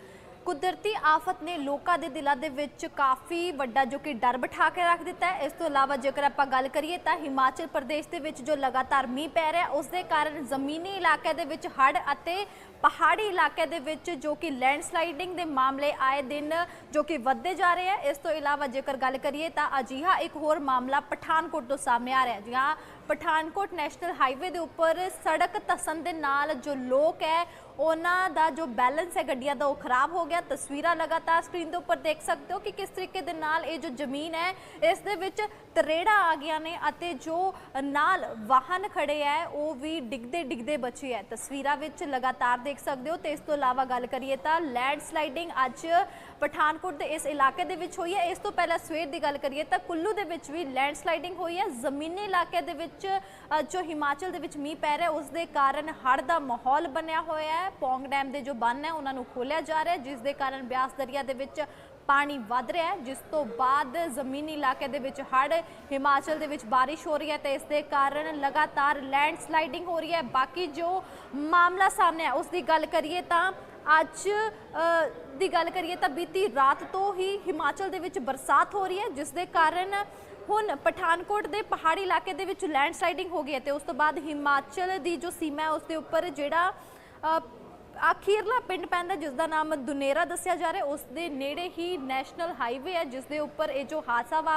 ਕੁਦਰਤੀ ਆਫਤ ਨੇ ਲੋਕਾਂ ਦੇ ਦਿਲਾਂ ਦੇ ਵਿੱਚ ਕਾਫੀ ਵੱਡਾ ਜੋ ਕਿ ਡਰ ਬਿਠਾ ਕੇ ਰੱਖ ਦਿੱਤਾ ਹੈ। ਇਸ ਤੋਂ ਇਲਾਵਾ ਜੇਕਰ ਆਪਾਂ ਗੱਲ ਕਰੀਏ ਤਾਂ ਹਿਮਾਚਲ ਪ੍ਰਦੇਸ਼ ਦੇ ਵਿੱਚ ਜੋ ਲਗਾਤਾਰ ਮੀਂਹ ਪੈ ਰਿਹਾ ਉਸ ਦੇ ਕਾਰਨ ਜ਼ਮੀਨੀ ਇਲਾਕੇ ਦੇ ਵਿੱਚ ਹੜ੍ਹ ਅਤੇ ਪਹਾੜੀ ਇਲਾਕੇ ਦੇ ਵਿੱਚ ਜੋ ਕਿ ਲੈਂਡਸਲਾਈਡਿੰਗ ਦੇ ਮਾਮਲੇ ਆਏ ਦਿਨ ਜੋ ਕਿ ਵੱਧਦੇ ਜਾ ਰਹੇ ਹੈ। ਇਸ ਤੋਂ ਇਲਾਵਾ ਜੇਕਰ ਗੱਲ ਕਰੀਏ ਤਾਂ ਅਜਿਹਾ ਇੱਕ ਹੋਰ ਮਾਮਲਾ ਪਠਾਨਕੋਟ ਤੋਂ ਸਾਹਮਣੇ ਆ ਰਿਹਾ ਹੈ ਜੀ ਹਾਂ ਪਠਾਨਕੋਟ ਨੈਸ਼ਨਲ ਹਾਈਵੇ ਦੇ ਉੱਪਰ ਸੜਕ ਧੱਸਣ ਦੇ ਨਾਲ ਜੋ ਲੋਕ ਹੈ ਉਹਨਾਂ ਦਾ ਜੋ ਬੈਲੈਂਸ ਹੈ ਗੱਡੀਆਂ ਦਾ, ਉਹ ਖਰਾਬ ਹੋ ਗਿਆ। ਤਸਵੀਰਾਂ ਲਗਾਤਾਰ ਸਕਰੀਨ ਦੇ ਉੱਪਰ ਦੇਖ ਸਕਦੇ ਹੋ ਕਿ ਕਿਸ ਤਰੀਕੇ ਦੇ ਨਾਲ ਇਹ ਜੋ ਜ਼ਮੀਨ ਹੈ, ਇਸ ਦੇ ਵਿੱਚ ਤਰੇੜਾ ਆ ਗਿਆ ਨੇ ਅਤੇ ਜੋ ਨਾਲ ਵਾਹਨ ਖੜੇ ਹੈ, ਉਹ ਵੀ ਡਿੱਗਦੇ ਡਿੱਗਦੇ ਬਚੇ ਹੈ। ਤਸਵੀਰਾਂ ਵਿੱਚ ਲਗਾਤਾਰ ਦੇਖ ਸਕਦੇ ਹੋ ਤੇ ਇਸ ਤੋਂ ਇਲਾਵਾ ਗੱਲ ਕਰੀਏ ਤਾਂ ਲੈਂਡ ਸਲਾਈਡਿੰਗ ਅੱਜ ਪਠਾਨਕੋਟ ਦੇ ਇਸ ਇਲਾਕੇ ਦੇ ਵਿੱਚ ਹੋਈ ਹੈ। ਇਸ ਤੋਂ ਪਹਿਲਾਂ ਸਵੇਰ ਦੀ ਗੱਲ ਕਰੀਏ ਤਾਂ ਕੁੱਲੂ ਦੇ ਵਿੱਚ ਵੀ ਲੈਂਡ ਸਲਾਈਡਿੰਗ ਹੋਈ ਹੈ। ਜ਼ਮੀਨੀ ਇਲਾਕੇ ਦੇ ਵਿੱਚ ਜੋ ਹਿਮਾਚਲ ਦੇ ਵਿੱਚ ਮੀਂਹ ਪੈ ਰਿਹਾ, ਉਸ ਦੇ ਕਾਰਨ ਹੜ੍ਹ ਦਾ ਮਾਹੌਲ ਬਣਿਆ ਹੋਇਆ ਹੈ। ਪੌਂਗ ਡੈਮ ਦੇ ਜੋ ਬੰਨ ਹੈ, ਉਹਨਾਂ ਨੂੰ ਖੋਲਿਆ ਜਾ ਰਿਹਾ ਹੈ, ਜਿਸ ਦੇ ਕਾਰਨ ਬਿਆਸ ਦਰਿਆ ਦੇ ਵਿੱਚ ਪਾਣੀ ਵੱਧ ਰਿਹਾ ਹੈ, ਜਿਸ ਤੋਂ ਬਾਅਦ ਜ਼ਮੀਨੀ ਇਲਾਕੇ ਦੇ ਵਿੱਚ ਹੜ੍ਹ, ਹਿਮਾਚਲ ਦੇ ਵਿੱਚ ਬਾਰਿਸ਼ ਹੋ ਰਹੀ ਹੈ ਤੇ ਇਸ ਦੇ ਕਾਰਨ ਲਗਾਤਾਰ ਲੈਂਡਸਲਾਈਡਿੰਗ ਹੋ ਰਹੀ ਹੈ। ਬਾਕੀ ਜੋ ਮਾਮਲਾ ਸਾਹਮਣੇ ਹੈ ਉਸ ਦੀ ਗੱਲ ਕਰੀਏ ਤਾਂ ਅੱਜ ਦੀ ਗੱਲ ਕਰੀਏ ਤਾਂ ਬੀਤੀ ਰਾਤ ਤੋਂ ਹੀ ਹਿਮਾਚਲ ਦੇ ਵਿੱਚ ਬਰਸਾਤ ਹੋ ਰਹੀ ਹੈ, ਜਿਸ ਦੇ ਕਾਰਨ ਹੁਣ ਪਠਾਨਕੋਟ ਦੇ ਪਹਾੜੀ ਇਲਾਕੇ ਦੇ ਵਿੱਚ ਲੈਂਡਸਲਾਈਡਿੰਗ ਹੋ ਗਈ ਹੈ ਤੇ ਉਸ ਤੋਂ ਬਾਅਦ ਹਿਮਾਚਲ ਦੀ ਜੋ ਸੀਮਾ ਹੈ, ਉਸ ਦੇ ਉੱਪਰ ਜਿਹੜਾ ਅ, ਅਖੀਰਲਾ ਪਿੰਡ ਪੈਂਦਾ ਜਿਸ ਦਾ ਨਾਮ ਦੁਨੇਰਾ ਦੱਸਿਆ ਜਾ ਰਿਹਾ ਉਸ ਦੇ ਨੇੜੇ ਹੀ ਨੈਸ਼ਨਲ ਹਾਈਵੇ ਹੈ ਜਿਸ ਦੇ ਉੱਪਰ ਇਹ ਜੋ ਹਾਦਸਾ ਵਾ